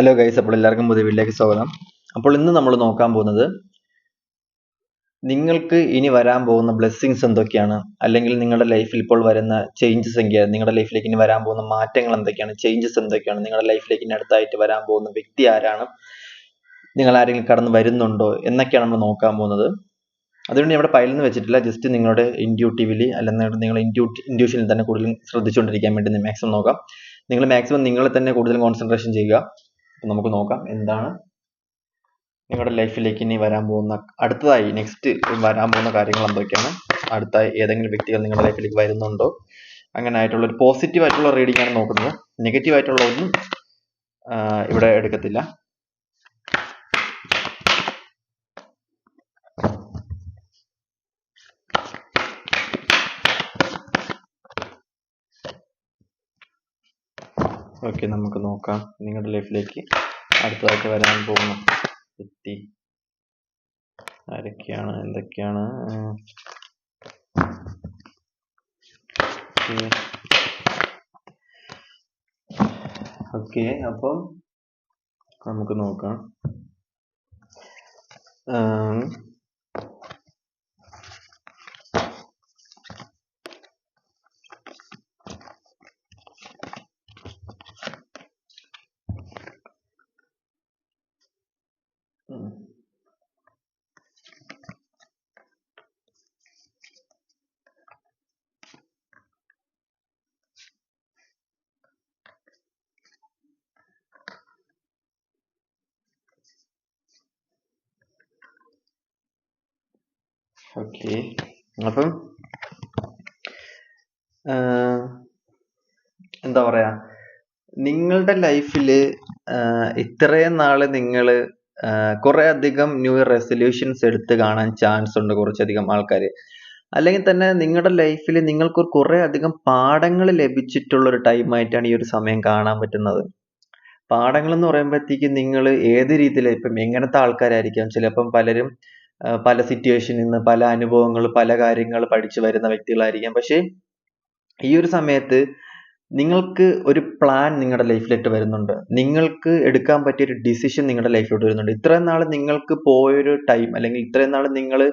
Hello guys അപ്പോൾ എല്ലാവർക്കും പുതിയ വീട്ടിലേക്ക് സ്വാഗതം. അപ്പോൾ ഇന്ന് നമ്മൾ നോക്കാൻ പോകുന്നത് നിങ്ങൾക്ക് ഇനി വരാൻ പോകുന്ന ബ്ലെസ്സിങ്സ് എന്തൊക്കെയാണ്? അല്ലെങ്കിൽ നിങ്ങളുടെ ലൈഫിൽ ഇപ്പോൾ വരുന്ന ചേഞ്ചസ് എങ്കിലും നിങ്ങളുടെ ലൈഫിലേക്ക് ഇനി വരാൻ പോകുന്ന മാറ്റങ്ങൾ എന്തൊക്കെയാണ്? ചേഞ്ചസ് എന്തൊക്കെയാണ്? നിങ്ങളുടെ ലൈഫിലേക്ക് ഇനി അടുത്തായിട്ട് വരാൻ പോകുന്ന വ്യക്തി ആരാണ്? നിങ്ങൾ ആരെങ്കിലും കടന്നു വരുന്നുണ്ടോ? എന്നൊക്കെയാണ് നമ്മൾ നോക്കാൻ പോകുന്നത്. അതുകൊണ്ട് ഇവിടെ പയലെന്ന് വെച്ചിട്ടില്ല. ജസ്റ്റ് നിങ്ങളുടെ ഇൻഡ്യൂട്ടീവിലി അല്ലെങ്കിൽ നിങ്ങൾ ഇൻഡ്യൂ ഇൻഡ്യൂഷനിൽ തന്നെ കൂടുതലും ശ്രദ്ധിച്ചുകൊണ്ടിരിക്കാൻ വേണ്ടി മാക്സിമം നോക്കാം. നിങ്ങൾ മാക്സിമം നിങ്ങളെ തന്നെ കൂടുതൽ കോൺസെൻട്രേഷൻ ചെയ്യുക. അപ്പൊ നമുക്ക് നോക്കാം എന്താണ് നിങ്ങളുടെ ലൈഫിലേക്ക് ഇനി വരാൻ പോകുന്ന അടുത്തതായി നെക്സ്റ്റ് വരാൻ പോകുന്ന കാര്യങ്ങൾ എന്തൊക്കെയാണ്? അടുത്തായി ഏതെങ്കിലും വ്യക്തികൾ നിങ്ങളുടെ ലൈഫിലേക്ക് വരുന്നുണ്ടോ? അങ്ങനെ ആയിട്ടുള്ള ഒരു പോസിറ്റീവ് ആയിട്ടുള്ള റീഡിംഗ് ആണ് നോക്കുന്നത്. നെഗറ്റീവ് ആയിട്ടുള്ള ഒന്നും ഇവിടെ എടുക്കത്തില്ല. ഓക്കെ നമുക്ക് നോക്കാം. നിങ്ങളുടെ ലൈഫിലേക്ക് അടുത്തതായിട്ട് വരാൻ പോകുന്ന. വ്യക്തി ആരൊക്കെയാണ്? എന്തൊക്കെയാണ്? ഓക്കെ അപ്പം നമുക്ക് നോക്കാം. ഓക്കെ. അപ്പം എന്താ പറയാ നിങ്ങളുടെ ലൈഫിൽ ഇത്രയും നാൾ നിങ്ങൾ കുറെ അധികം ന്യൂ ഇയർ റെസൊല്യൂഷൻസ് എടുത്ത് കാണാൻ ചാൻസ് ഉണ്ട് കുറച്ചധികം ആൾക്കാർ അല്ലെങ്കിൽ തന്നെ നിങ്ങളുടെ ലൈഫിൽ നിങ്ങൾക്ക് കുറെ അധികം പാഠങ്ങൾ ലഭിച്ചിട്ടുള്ള ഒരു ടൈം ആയിട്ടാണ് ഈ ഒരു സമയം കാണാൻ പറ്റുന്നത്. പാഠങ്ങൾ എന്ന് പറയുമ്പോഴത്തേക്കും നിങ്ങൾ ഏത് രീതിയിൽ ഇപ്പം എങ്ങനത്തെ ആൾക്കാരായിരിക്കാം? ചിലപ്പം പലരും പല സിറ്റുവേഷനിൽ നിന്ന് പല അനുഭവങ്ങൾ പല കാര്യങ്ങൾ പഠിച്ചു വരുന്ന വ്യക്തികളായിരിക്കാം. പക്ഷേ ഈ ഒരു സമയത്ത് നിങ്ങൾക്ക് ഒരു പ്ലാൻ നിങ്ങളുടെ ലൈഫിലിട്ട് വരുന്നുണ്ട്. നിങ്ങൾക്ക് എടുക്കാൻ പറ്റിയ ഒരു ഡിസിഷൻ നിങ്ങളുടെ ലൈഫിലോട്ട് വരുന്നുണ്ട്. ഇത്രയും നാൾ നിങ്ങൾക്ക് പോയൊരു ടൈം അല്ലെങ്കിൽ ഇത്രയും നാൾ നിങ്ങൾ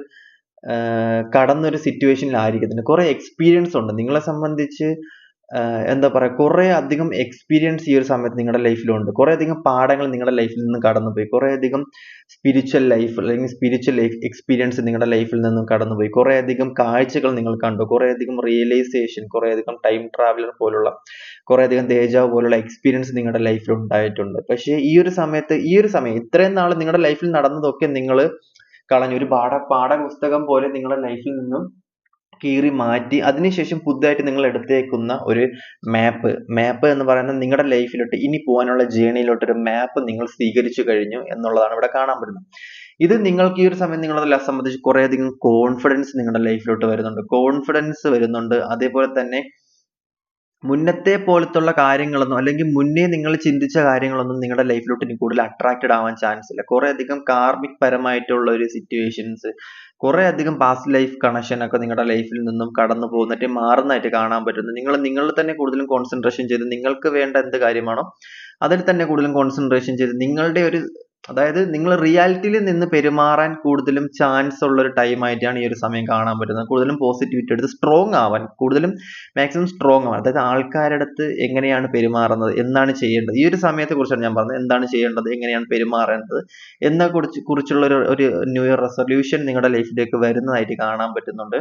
കടന്നൊരു സിറ്റുവേഷനിൽ ആയിരിക്കത്തില്ല. കുറെ എക്സ്പീരിയൻസ് ഉണ്ട്. നിങ്ങളെ സംബന്ധിച്ച് എന്താ പറയുക കുറേ അധികം എക്സ്പീരിയൻസ് ഈ ഒരു സമയത്ത് നിങ്ങളുടെ ലൈഫിലുണ്ട് കുറേ അധികം പാഠങ്ങൾ നിങ്ങളുടെ ലൈഫിൽ നിന്ന് കടന്നുപോയി. കുറേ അധികം സ്പിരിച്വൽ ലൈഫ് അല്ലെങ്കിൽ സ്പിരിച്വൽ എക്സ്പീരിയൻസ് നിങ്ങളുടെ ലൈഫിൽ നിന്നും കടന്നുപോയി. കുറേ അധികം കാഴ്ചകൾ നിങ്ങൾ കണ്ടു. കുറേ അധികം റിയലൈസേഷൻ കുറേ അധികം ടൈം ട്രാവലർ പോലുള്ള കുറേ അധികം തേജാവ് പോലുള്ള എക്സ്പീരിയൻസ് നിങ്ങളുടെ ലൈഫിൽ ഉണ്ടായിട്ടുണ്ട്. പക്ഷേ ഈ ഒരു സമയത്ത് ഈ ഒരു സമയം ഇത്രയും നാൾ നിങ്ങളുടെ ലൈഫിൽ നടന്നതൊക്കെ നിങ്ങൾ കളഞ്ഞു. ഒരു പാഠ പാഠപുസ്തകം പോലെ നിങ്ങളുടെ ലൈഫിൽ നിന്നും കീറി മാറ്റി അതിനുശേഷം പുതുതായിട്ട് നിങ്ങൾ എടുത്തേക്കുന്ന ഒരു മാപ്പ് മാപ്പ് എന്ന് പറയുന്നത് നിങ്ങളുടെ ലൈഫിലോട്ട് ഇനി പോകാനുള്ള ജേണിയിലോട്ട് ഒരു മാപ്പ് നിങ്ങൾ സ്വീകരിച്ചു കഴിഞ്ഞു എന്നുള്ളതാണ് ഇവിടെ കാണാൻ പറ്റുന്നത്. ഇത് നിങ്ങൾക്ക് ഈ ഒരു സമയം നിങ്ങളെ സംബന്ധിച്ച് കുറേയധികം കോൺഫിഡൻസ് നിങ്ങളുടെ ലൈഫിലോട്ട് വരുന്നുണ്ട്. കോൺഫിഡൻസ് വരുന്നുണ്ട്. അതേപോലെ തന്നെ മുന്നത്തെ പോലത്തുള്ള കാര്യങ്ങളൊന്നും അല്ലെങ്കിൽ മുന്നേ നിങ്ങൾ ചിന്തിച്ച കാര്യങ്ങളൊന്നും നിങ്ങളുടെ ലൈഫിലോട്ട് ഇനി കൂടുതൽ അട്രാക്റ്റഡ് ആവാൻ ചാൻസ് ഇല്ല. കുറെ അധികം കാർമിക് പരമായിട്ടുള്ള ഒരു സിറ്റുവേഷൻസ് കുറെ അധികം പാസ്റ്റ് ലൈഫ് കണക്ഷൻ ഒക്കെ നിങ്ങളുടെ ലൈഫിൽ നിന്നും കടന്നു പോകുന്നിട്ട് മാറുന്നതായിട്ട് കാണാൻ പറ്റുന്നു. നിങ്ങൾ നിങ്ങളിൽ തന്നെ കൂടുതലും കോൺസെൻട്രേഷൻ ചെയ്ത് നിങ്ങൾക്ക് വേണ്ട എന്ത് കാര്യമാണോ അതിൽ തന്നെ കൂടുതലും കോൺസെൻട്രേഷൻ ചെയ്ത് നിങ്ങളുടെ ഒരു അതായത് നിങ്ങൾ റിയാലിറ്റിയിൽ നിന്ന് പെരുമാറാൻ കൂടുതലും ചാൻസ് ഉള്ള ഒരു ടൈം ആയിട്ടാണ് ഈ ഒരു സമയം കാണാൻ പറ്റുന്നത്. കൂടുതലും പോസിറ്റിവിറ്റി എടുത്ത് സ്ട്രോങ് ആവാൻ കൂടുതലും മാക്സിമം സ്ട്രോങ് ആവാൻ. അതായത് ആൾക്കാരുടെ അടുത്ത് എങ്ങനെയാണ് പെരുമാറുന്നത്? എന്താണ് ചെയ്യേണ്ടത്? ഈ ഒരു സമയത്തെ കുറിച്ചാണ് ഞാൻ പറഞ്ഞത്. എന്താണ് ചെയ്യേണ്ടത്? എങ്ങനെയാണ് പെരുമാറേണ്ടത്? എന്നെ കുറിച്ച് കുറിച്ചുള്ള ഒരു ഒരു ന്യൂ ഇയർ റെസൊല്യൂഷൻ നിങ്ങളുടെ ലൈഫിലേക്ക് വരുന്നതായിട്ട് കാണാൻ പറ്റുന്നുണ്ട്.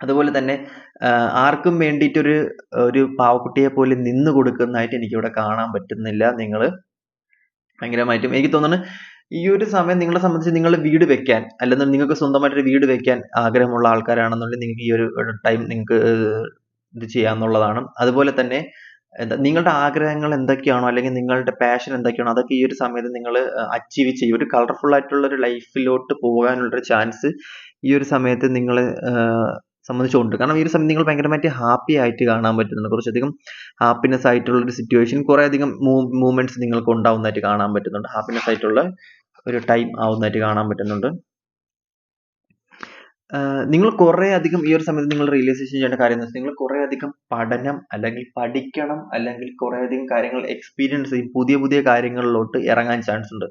അതുപോലെ തന്നെ ആർക്കും വേണ്ടിയിട്ടൊരു ഒരു പാവക്കുട്ടിയെ പോലെ നിന്ന് കൊടുക്കുന്നതായിട്ട് എനിക്കിവിടെ കാണാൻ പറ്റുന്നില്ല നിങ്ങൾ ഭയങ്കരമായിട്ടും എനിക്ക് തോന്നുന്നു ഈ ഒരു സമയം നിങ്ങളെ സംബന്ധിച്ച് നിങ്ങൾ വീട് വെക്കാൻ അല്ലെങ്കിൽ നിങ്ങൾക്ക് സ്വന്തമായിട്ടൊരു വീട് വെക്കാൻ ആഗ്രഹമുള്ള ആൾക്കാരാണെന്നുണ്ടെങ്കിൽ നിങ്ങൾക്ക് ഈ ഒരു ടൈം നിങ്ങൾക്ക് ഇത് ചെയ്യാന്നുള്ളതാണ്. അതുപോലെ തന്നെ എന്താ നിങ്ങളുടെ ആഗ്രഹങ്ങൾ എന്തൊക്കെയാണോ അല്ലെങ്കിൽ നിങ്ങളുടെ പാഷൻ എന്തൊക്കെയാണോ അതൊക്കെ ഈ ഒരു സമയത്ത് നിങ്ങൾ അച്ചീവ് ചെയ്യും. ഒരു കളർഫുൾ ആയിട്ടുള്ള ഒരു ലൈഫിലോട്ട് പോകാനുള്ള ഒരു ചാൻസ് ഈ ഒരു സമയത്ത് നിങ്ങൾ സംബന്ധിച്ചുകൊണ്ട്. കാരണം ഈ ഒരു സമയം നിങ്ങൾ ഭയങ്കരമായിട്ട് ഹാപ്പി ആയിട്ട് കാണാൻ പറ്റുന്നുണ്ട് കുറച്ചധികം ഹാപ്പിനെസ് ആയിട്ടുള്ള ഒരു സിറ്റുവേഷൻ കുറെ അധികം മൂവ്മെന്റ്സ് നിങ്ങൾക്ക് ഉണ്ടാവുന്നതായിട്ട് കാണാൻ പറ്റുന്നുണ്ട്. ഹാപ്പിനെസ് ആയിട്ടുള്ള ഒരു ടൈം ആവുന്നതായിട്ട് കാണാൻ പറ്റുന്നുണ്ട്. നിങ്ങൾ കുറെ അധികം ഈ ഒരു സമയത്ത് നിങ്ങൾ റിയലൈസേഷൻ ചെയ്യേണ്ട കാര്യം എന്ന് നിങ്ങൾ കുറെ അധികം പഠനം അല്ലെങ്കിൽ പഠിക്കണം അല്ലെങ്കിൽ കുറെ അധികം കാര്യങ്ങൾ എക്സ്പീരിയൻസ് ചെയ്യും. പുതിയ പുതിയ കാര്യങ്ങളിലോട്ട് ഇറങ്ങാൻ ചാൻസ് ഉണ്ട്.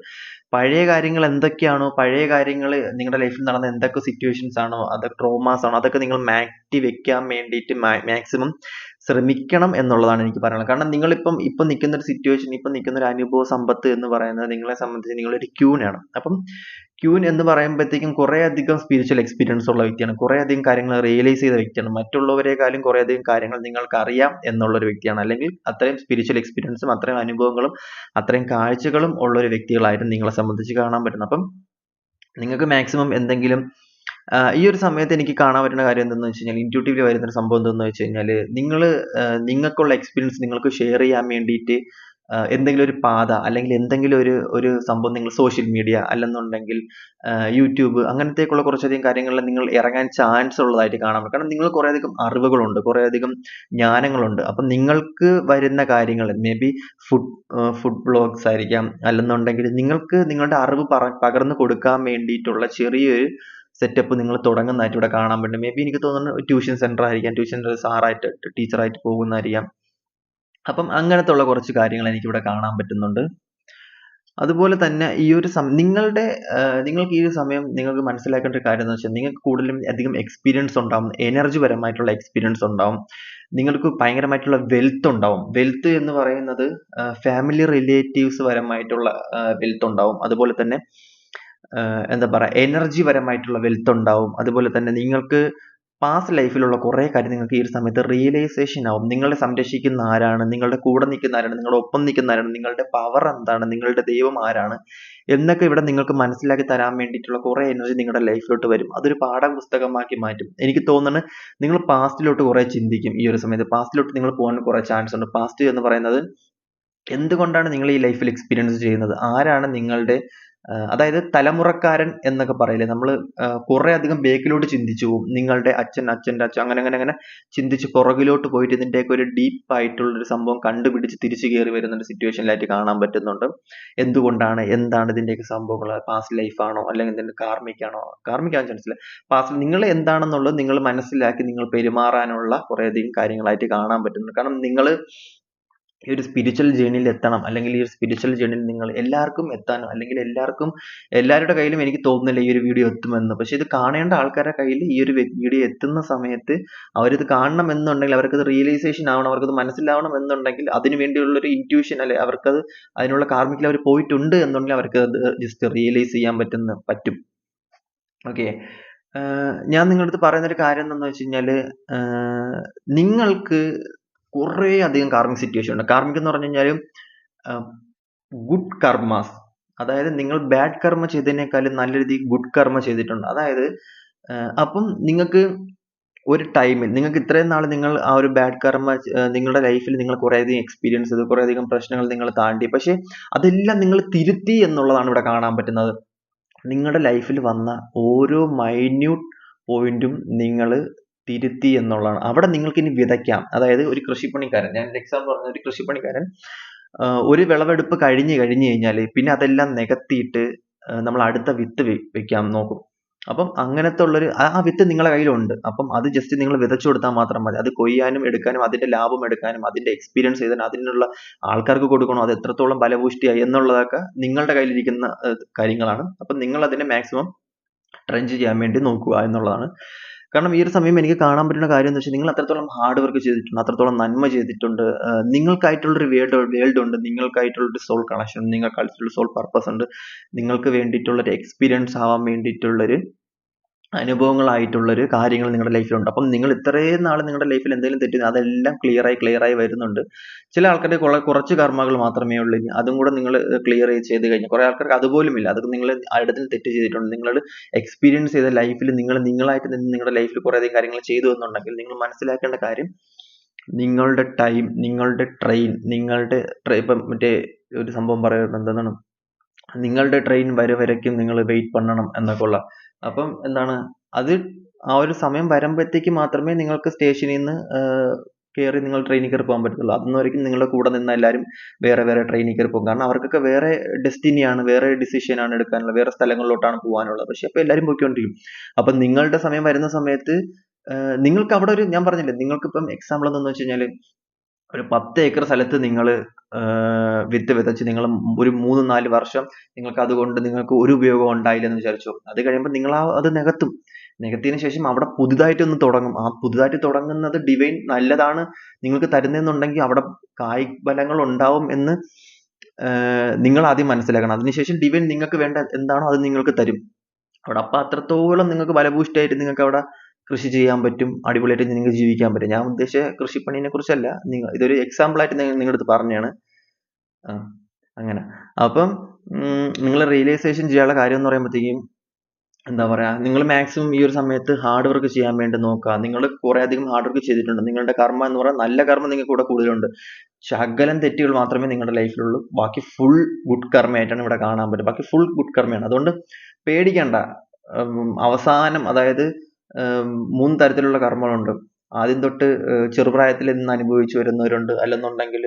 പഴയ കാര്യങ്ങൾ എന്തൊക്കെയാണോ പഴയ കാര്യങ്ങൾ നിങ്ങളുടെ ലൈഫിൽ നടന്ന എന്തൊക്കെ സിറ്റുവേഷൻസ് ആണോ അതൊക്കെ ട്രോമാസ് ആണോ അതൊക്കെ നിങ്ങൾ മാറ്റി വെക്കാൻ വേണ്ടിയിട്ട് മാക്സിമം ശ്രമിക്കണം എന്നുള്ളതാണ് എനിക്ക് പറയുന്നത് കാരണം നിങ്ങളിപ്പം ഇപ്പം നിൽക്കുന്ന ഒരു സിറ്റുവേഷൻ ഇപ്പം നിൽക്കുന്ന ഒരു അനുഭവ സമ്പത്ത് എന്ന് പറയുന്നത് നിങ്ങളെ സംബന്ധിച്ച് നിങ്ങളൊരു ക്യൂനാണ്. അപ്പം ക്യൂൻ എന്ന് പറയുമ്പോഴത്തേക്കും കുറേ അധികം സ്പിരിച്വൽ എക്സ്പീരിയൻസ് ഉള്ള വ്യക്തിയാണ്. കുറേ അധികം കാര്യങ്ങൾ റിയലൈസ് ചെയ്ത വ്യക്തിയാണ്. മറ്റുള്ളവരെക്കാളും കുറേ അധികം കാര്യങ്ങൾ നിങ്ങൾക്ക് അറിയാം എന്നുള്ള ഒരു വ്യക്തിയാണ്. അല്ലെങ്കിൽ അത്രയും സ്പിരിച്വൽ എക്സ്പീരിയൻസും അത്രയും അനുഭവങ്ങളും അത്രയും കാഴ്ചകളും ഉള്ള ഒരു വ്യക്തികളായിട്ട് നിങ്ങളെ സംബന്ധിച്ച് കാണാൻ പറ്റുന്നത് അപ്പം നിങ്ങൾക്ക് മാക്സിമം എന്തെങ്കിലും ഈ ഒരു സമയത്ത് എനിക്ക് കാണാൻ പറ്റുന്ന കാര്യം എന്തെന്ന് വെച്ച് കഴിഞ്ഞാൽ ഇന്റ്യൂട്ടീവ്ലി വരുന്ന ഒരു സംഭവം എന്തെന്ന് വെച്ച് കഴിഞ്ഞാൽ നിങ്ങൾ നിങ്ങൾക്കുള്ള എക്സ്പീരിയൻസ് നിങ്ങൾക്ക് ഷെയർ ചെയ്യാൻ വേണ്ടിയിട്ട് എന്തെങ്കിലും ഒരു പാത അല്ലെങ്കിൽ എന്തെങ്കിലും ഒരു ഒരു സംഭവം നിങ്ങൾ സോഷ്യൽ മീഡിയ അല്ലെന്നുണ്ടെങ്കിൽ യൂട്യൂബ് അങ്ങനത്തേക്കുള്ള കുറച്ചധികം കാര്യങ്ങളിൽ നിങ്ങൾ ഇറങ്ങാൻ ചാൻസ് ഉള്ളതായിട്ട് കാണാൻ കാരണം നിങ്ങൾ കുറേയധികം അറിവുകളുണ്ട് കുറേയധികം ജ്ഞാനങ്ങളുണ്ട്. അപ്പം നിങ്ങൾക്ക് വരുന്ന കാര്യങ്ങൾ maybe food food blogs ആയിരിക്കാം. അല്ലെന്നുണ്ടെങ്കിൽ നിങ്ങൾക്ക് നിങ്ങളുടെ അറിവ് പകർന്നു കൊടുക്കാൻ വേണ്ടിയിട്ടുള്ള ചെറിയൊരു സെറ്റപ്പ് നിങ്ങൾ തുടങ്ങുന്നതായിട്ട് ഇവിടെ കാണാൻ പറ്റും. മേ ബി എനിക്ക് തോന്നുന്നു ട്യൂഷൻ സെന്റർ ആയിരിക്കാം. ട്യൂഷൻ സെന്റർ സാറായിട്ട് ടീച്ചറായിട്ട് പോകുന്നതായിരിക്കാം. അപ്പം അങ്ങനത്തെ ഉള്ള കുറച്ച് കാര്യങ്ങൾ എനിക്ക് ഇവിടെ കാണാൻ പറ്റുന്നുണ്ട്. അതുപോലെ തന്നെ ഈ ഒരു നിങ്ങളുടെ നിങ്ങൾക്ക് ഈ ഒരു സമയം നിങ്ങൾക്ക് മനസ്സിലാക്കേണ്ട ഒരു കാര്യം എന്ന് വെച്ചാൽ നിങ്ങൾക്ക് കൂടുതലും അധികം എക്സ്പീരിയൻസ് ഉണ്ടാവും എനർജി പരമായിട്ടുള്ള എക്സ്പീരിയൻസ് ഉണ്ടാവും നിങ്ങൾക്ക് ഭയങ്കരമായിട്ടുള്ള വെൽത്ത് ഉണ്ടാവും. വെൽത്ത് എന്ന് പറയുന്നത് ഫാമിലി റിലേറ്റീവ്സ് പരമായിട്ടുള്ള വെൽത്ത് ഉണ്ടാവും. അതുപോലെ തന്നെ എന്താ പറയുക എനർജി പരമായിട്ടുള്ള വെൽത്ത് ഉണ്ടാവും. അതുപോലെ തന്നെ നിങ്ങൾക്ക് പാസ്റ്റ് ലൈഫിലുള്ള കുറേ കാര്യം നിങ്ങൾക്ക് ഈ ഒരു സമയത്ത് റിയലൈസേഷൻ ആവും. നിങ്ങളെ സംരക്ഷിക്കുന്ന ആരാണ്? നിങ്ങളുടെ കൂടെ നിൽക്കുന്ന ആരാണ്? നിങ്ങളുടെ ഒപ്പം നിൽക്കുന്ന ആരാണ്? നിങ്ങളുടെ പവർ എന്താണ്? നിങ്ങളുടെ ദൈവം ആരാണ്? എന്നൊക്കെ ഇവിടെ നിങ്ങൾക്ക് മനസ്സിലാക്കി തരാൻ വേണ്ടിയിട്ടുള്ള കുറേ എനർജി നിങ്ങളുടെ ലൈഫിലോട്ട് വരും. അതൊരു പാഠപുസ്തകമാക്കി മാറ്റും. എനിക്ക് തോന്നുന്നത് നിങ്ങൾ പാസ്റ്റിലോട്ട് കുറേ ചിന്തിക്കും ഈ ഒരു സമയത്ത്. പാസ്റ്റിലോട്ട് നിങ്ങൾ പോകാൻ കുറേ ചാൻസ് ഉണ്ട്. പാസ്റ്റ് എന്ന് പറയുന്നത് എന്തുകൊണ്ടാണ് നിങ്ങൾ ഈ ലൈഫിൽ എക്സ്പീരിയൻസ് ചെയ്യുന്നത്? ആരാണ് നിങ്ങളുടെ അതായത് തലമുറക്കാരൻ എന്നൊക്കെ പറയില്ലേ? നമ്മൾ കുറെ അധികം ബേക്കിലോട്ട് ചിന്തിച്ചു പോകും നിങ്ങളുടെ അച്ഛൻ അച്ഛന്റെ അച്ഛൻ അങ്ങനെ അങ്ങനെ അങ്ങനെ ചിന്തിച്ച് പുറകിലോട്ട് പോയിട്ട് ഇതിന്റെയൊക്കെ ഒരു ഡീപ്പ് ആയിട്ടുള്ള ഒരു സംഭവം കണ്ടുപിടിച്ച് തിരിച്ചു കയറി വരുന്ന ഒരു സിറ്റുവേഷനിലായിട്ട് കാണാൻ പറ്റുന്നുണ്ട്. എന്തുകൊണ്ടാണ്? എന്താണ് ഇതിന്റെയൊക്കെ സംഭവങ്ങൾ? പാസ്റ്റ് ലൈഫാണോ അല്ലെങ്കിൽ ഇതിന്റെ കാർമ്മിക്കാൻ ചാൻസ് ഇല്ല പാസ്റ്റ് നിങ്ങൾ എന്താണെന്നുള്ളത് നിങ്ങൾ മനസ്സിലാക്കി നിങ്ങൾ പെരുമാറാനുള്ള കുറേയധികം കാര്യങ്ങളായിട്ട് കാണാൻ പറ്റുന്നുണ്ട്. കാരണം നിങ്ങൾ ഈ ഒരു സ്പിരിച്വൽ ജേണിയിൽ എത്തണം. അല്ലെങ്കിൽ ഈ ഒരു സ്പിരിച്വൽ ജേണിയിൽ നിങ്ങൾ എല്ലാവർക്കും എത്താനോ അല്ലെങ്കിൽ എല്ലാവർക്കും എല്ലാവരുടെ കയ്യിലും എനിക്ക് തോന്നുന്നില്ല ഈ ഒരു വീഡിയോ എത്തുമെന്ന്. പക്ഷെ ഇത് കാണേണ്ട ആൾക്കാരുടെ കയ്യിൽ ഈ ഒരു വീഡിയോ എത്തുന്ന സമയത്ത് അവരിത് കാണണം എന്നുണ്ടെങ്കിൽ അവർക്കത് റിയലൈസേഷൻ ആവണം അവർക്കത് മനസ്സിലാവണം എന്നുണ്ടെങ്കിൽ അതിനു വേണ്ടിയുള്ള ഒരു ഇന്റ്യൂഷൻ അല്ലെ അവർക്കത് അതിനുള്ള കാർമിക്കിൽ അവർ പോയിട്ടുണ്ട് എന്നുണ്ടെങ്കിൽ അവർക്ക് അത് ജസ്റ്റ് റിയലൈസ് ചെയ്യാൻ പറ്റുന്ന പറ്റും. ഓക്കെ ഞാൻ നിങ്ങളുടെ അടുത്ത് പറയുന്ന ഒരു കാര്യം എന്താണെന്ന് വെച്ച് കഴിഞ്ഞാൽ നിങ്ങൾക്ക് കുറേ അധികം കാർമിക് സിറ്റുവേഷൻ ഉണ്ട്. കാർമിക് എന്ന് പറഞ്ഞു കഴിഞ്ഞാൽ ഗുഡ് കർമാസ് അതായത് നിങ്ങൾ ബാഡ് കർമ്മ ചെയ്തതിനേക്കാളും നല്ല രീതിയിൽ ഗുഡ് കർമ്മ ചെയ്തിട്ടുണ്ട്. അതായത് അപ്പം നിങ്ങൾക്ക് ഒരു ടൈമിൽ നിങ്ങൾക്ക് ഇത്രയും നാൾ നിങ്ങൾ ആ ഒരു ബാഡ് കർമ്മ നിങ്ങളുടെ ലൈഫിൽ നിങ്ങൾ കുറേയധികം എക്സ്പീരിയൻസ് ചെയ്തു കുറേയധികം പ്രശ്നങ്ങൾ നിങ്ങൾ താണ്ടി. പക്ഷേ അതെല്ലാം നിങ്ങൾ തിരുത്തി എന്നുള്ളതാണ് ഇവിടെ കാണാൻ പറ്റുന്നത്. നിങ്ങളുടെ ലൈഫിൽ വന്ന ഓരോ മൈന്യൂട്ട് പോയിന്റും നിങ്ങൾ തിരുത്തി എന്നുള്ളതാണ്. അവിടെ നിങ്ങൾക്ക് ഇനി വിതയ്ക്കാം. അതായത് ഒരു കൃഷിപ്പണിക്കാരൻ ഞാൻ എക്സാമ്പിൾ പറഞ്ഞ ഒരു കൃഷിപ്പണിക്കാരൻ ഒരു വിളവെടുപ്പ് കഴിഞ്ഞു കഴിഞ്ഞു കഴിഞ്ഞാൽ പിന്നെ അതെല്ലാം നികത്തിയിട്ട് നമ്മൾ അടുത്ത വിത്ത് വെക്കാം നോക്കും. അപ്പം അങ്ങനത്തെ ഉള്ളൊരു ആ വിത്ത് നിങ്ങളുടെ കയ്യിലുണ്ട്. അപ്പം അത് ജസ്റ്റ് നിങ്ങൾ വിതച്ചു കൊടുത്താൽ മാത്രം മതി. അത് കൊയ്യാനും എടുക്കാനും അതിന്റെ ലാഭം എടുക്കാനും അതിന്റെ എക്സ്പീരിയൻസ് ചെയ്താൽ അതിനുള്ള ആൾക്കാർക്ക് കൊടുക്കണോ അത് എത്രത്തോളം ഫലപുഷ്ടിയായി എന്നുള്ളതൊക്കെ നിങ്ങളുടെ കയ്യിലിരിക്കുന്ന കാര്യങ്ങളാണ്. അപ്പം നിങ്ങൾ അതിനെ മാക്സിമം ട്രെഞ്ച് ചെയ്യാൻ വേണ്ടി നോക്കുക എന്നുള്ളതാണ്. കാരണം ഈ ഒരു സമയം എനിക്ക് കാണാൻ പറ്റുന്ന കാര്യം എന്ന് വെച്ചാൽ നിങ്ങൾ അത്രത്തോളം ഹാർഡ് വർക്ക് ചെയ്തിട്ടുണ്ട് അത്രത്തോളം നന്മ ചെയ്തിട്ടുണ്ട് നിങ്ങൾക്കായിട്ടുള്ളൊരു വേൾഡ് വേൾഡ് ഉണ്ട് നിങ്ങൾക്കായിട്ടുള്ളൊരു സോൾ കണക്ഷൻ നിങ്ങൾക്കായിട്ടുള്ള സോൾ പർപ്പസ് ഉണ്ട് നിങ്ങൾക്ക് വേണ്ടിയിട്ടുള്ളൊരു എക്സ്പീരിയൻസ് ആവാൻ വേണ്ടിയിട്ടുള്ളൊരു അനുഭവങ്ങളായിട്ടുള്ളൊരു കാര്യങ്ങൾ നിങ്ങളുടെ ലൈഫിലുണ്ട്. അപ്പം നിങ്ങൾ ഇത്രയും നാൾ നിങ്ങളുടെ ലൈഫിൽ എന്തെങ്കിലും തെറ്റി അതെല്ലാം ക്ലിയറായി ക്ലിയർ ആയി വരുന്നുണ്ട്. ചില ആൾക്കാരുടെ കുറെ കുറച്ച് കർമ്മകൾ മാത്രമേ ഉള്ളൂ. ഇനി അതും കൂടെ നിങ്ങൾ ക്ലിയർ ചെയ്ത് കഴിഞ്ഞു കുറെ ആൾക്കാർക്ക് അതുപോലും ഇല്ല അതൊക്കെ നിങ്ങൾ അടുത്തിൽ തെറ്റ് ചെയ്തിട്ടുണ്ട്. നിങ്ങൾ എക്സ്പീരിയൻസ് ചെയ്ത ലൈഫിൽ നിങ്ങൾ നിങ്ങളായിട്ട് നിന്ന് നിങ്ങളുടെ ലൈഫിൽ കുറെ അധികം കാര്യങ്ങൾ ചെയ്തു എന്നുണ്ടെങ്കിൽ നിങ്ങൾ മനസ്സിലാക്കേണ്ട കാര്യം നിങ്ങളുടെ ടൈം നിങ്ങളുടെ ട്രെയിൻ നിങ്ങളുടെ ഇപ്പം മറ്റേ ഒരു സംഭവം പറയുന്നത് എന്താണ്? നിങ്ങളുടെ ട്രെയിൻ വരെ വരയ്ക്കും നിങ്ങൾ വെയിറ്റ് പണ്ണണം എന്നൊക്കെ ഉള്ള. അപ്പം എന്താണ്? അത് ആ ഒരു സമയം വരുമ്പോഴത്തേക്ക് മാത്രമേ നിങ്ങൾക്ക് സ്റ്റേഷനിൽ നിന്ന് കയറി നിങ്ങൾ ട്രെയിനിൽ കയറി പോകാൻ പറ്റത്തുള്ളൂ. വരയ്ക്കും നിങ്ങളുടെ കൂടെ നിന്ന എല്ലാവരും വേറെ വേറെ ട്രെയിനിൽ കയറി പോകും. കാരണം അവർക്കൊക്കെ വേറെ ഡെസ്റ്റിനിയാണ് വേറെ ഡിസിഷനാണ് എടുക്കാനുള്ളത്. വേറെ സ്ഥലങ്ങളിലോട്ടാണ് പോകാനുള്ളത്. പക്ഷെ അപ്പോൾ എല്ലാവരും പോയിക്കൊണ്ടിരിക്കും. അപ്പം നിങ്ങളുടെ സമയം വരുന്ന സമയത്ത് നിങ്ങൾക്ക് അവിടെ ഒരു ഞാൻ പറഞ്ഞില്ലേ നിങ്ങൾക്ക് ഇപ്പം എക്സാമ്പിൾ എന്താന്ന് വെച്ച് കഴിഞ്ഞാൽ ഒരു പത്ത് ഏക്കർ സ്ഥലത്ത് നിങ്ങൾ വിത്ത് വിതച്ച് നിങ്ങൾ ഒരു മൂന്ന് നാല് വർഷം നിങ്ങൾക്ക് അതുകൊണ്ട് നിങ്ങൾക്ക് ഒരു ഉപയോഗം ഉണ്ടായില്ലെന്ന് വിചാരിച്ചോ. അത് കഴിയുമ്പോൾ നിങ്ങൾ ആ അത് നികത്തും. നികത്തിയതിനു ശേഷം അവിടെ പുതുതായിട്ട് ഒന്ന് തുടങ്ങും. ആ പുതുതായിട്ട് തുടങ്ങുന്നത് ഡിവൈൻ നല്ലതാണ് നിങ്ങൾക്ക് തരുന്നെന്നുണ്ടെങ്കിൽ അവിടെ കായ് ഫലങ്ങൾ ഉണ്ടാവും എന്ന് നിങ്ങൾ ആദ്യം മനസ്സിലാക്കണം. അതിനുശേഷം ഡിവൈൻ നിങ്ങൾക്ക് വേണ്ട എന്താണോ അത് നിങ്ങൾക്ക് തരും. അവിടെ അപ്പൊ അത്രത്തോളം നിങ്ങൾക്ക് ബലഭൂഷ്ടായിട്ട് നിങ്ങൾക്ക് അവിടെ കൃഷി ചെയ്യാൻ പറ്റും അടിപൊളിയായിട്ട് നിങ്ങൾക്ക് ജീവിക്കാൻ പറ്റും. ഞാൻ ഉദ്ദേശിച്ച കൃഷിപ്പണിനെ കുറിച്ചല്ല നിങ്ങൾ ഇതൊരു ഞാൻ നിങ്ങളുടെ അടുത്ത് പറഞ്ഞാണ്. അങ്ങനെ. അപ്പം നിങ്ങൾ റിയലൈസേഷൻ ചെയ്യാനുള്ള കാര്യം എന്ന് പറയുമ്പോഴത്തേക്കും എന്താ പറയാ നിങ്ങൾ മാക്സിമം ഈ ഒരു സമയത്ത് ഹാർഡ് വർക്ക് ചെയ്യാൻ വേണ്ടി നോക്കുക. നിങ്ങൾ കുറേ അധികം ഹാർഡ് വർക്ക് ചെയ്തിട്ടുണ്ട്. നിങ്ങളുടെ കർമ്മ എന്ന് പറയുന്നത് നല്ല കർമ്മം നിങ്ങൾക്ക് ഇവിടെ കൂടുതലുണ്ട്. ശകലം തെറ്റുകൾ മാത്രമേ നിങ്ങളുടെ ലൈഫിലുള്ളൂ ബാക്കി ഫുൾ ഗുഡ് കർമ്മയായിട്ടാണ് ഇവിടെ കാണാൻ പറ്റും ബാക്കി ഫുൾ ഗുഡ് കർമ്മയാണ്. അതുകൊണ്ട് പേടിക്കണ്ട. അവസാനം അതായത് മൂന്ന് തരത്തിലുള്ള കർമ്മങ്ങളുണ്ട്. ആദ്യം തൊട്ട് ചെറുപ്രായത്തിൽ നിന്ന് അനുഭവിച്ചു വരുന്നവരുണ്ട്. അല്ലെന്നുണ്ടെങ്കിൽ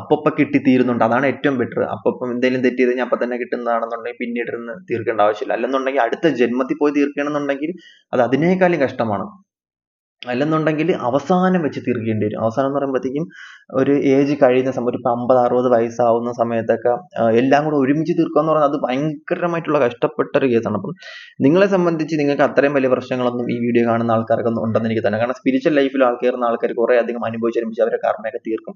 അപ്പപ്പം കിട്ടി തീരുന്നുണ്ട് അതാണ് ഏറ്റവും ബെറ്റർ. അപ്പപ്പം എന്തെങ്കിലും തെറ്റ് ചെയ്ത് കഴിഞ്ഞാൽ അപ്പൊ തന്നെ കിട്ടുന്നതാണെന്നുണ്ടെങ്കിൽ പിന്നീട് ഇരുന്ന് തീർക്കേണ്ട ആവശ്യമില്ല. അല്ലെന്നുണ്ടെങ്കിൽ അടുത്ത ജന്മത്തിൽ പോയി തീർക്കണമെന്നുണ്ടെങ്കിൽ അത് അതിനേക്കാളും കഷ്ടമാണ്. അല്ലെന്നുണ്ടെങ്കിൽ അവസാനം വെച്ച് തീർക്കേണ്ടി വരും. അവസാനം എന്ന് പറയുമ്പോഴത്തേക്കും ഒരു ഏജ് കഴിയുന്ന സമയം ഒരു ഇപ്പൊ അമ്പത് അറുപത് വയസ്സാവുന്ന സമയത്തൊക്കെ എല്ലാം കൂടെ ഒരുമിച്ച് തീർക്കുക എന്ന് പറയുന്നത് അത് ഭയങ്കരമായിട്ടുള്ള കഷ്ടപ്പെട്ട ഒരു കേസാണ് അപ്പം നിങ്ങളെ സംബന്ധിച്ച് നിങ്ങൾക്ക് അത്രയും വലിയ പ്രശ്നങ്ങളൊന്നും ഈ വീഡിയോ കാണുന്ന ആൾക്കാർക്കൊന്നും ഉണ്ടെന്ന് എനിക്ക് തന്നെ കാരണം സ്പിരിച്വൽ ലൈഫിൽ ആൾക്കാരുന്ന ആൾക്കാർ കുറേ അധികം അനുഭവിച്ചനുഭവിച്ച് അവരെ കർമ്മയൊക്കെ തീർക്കും.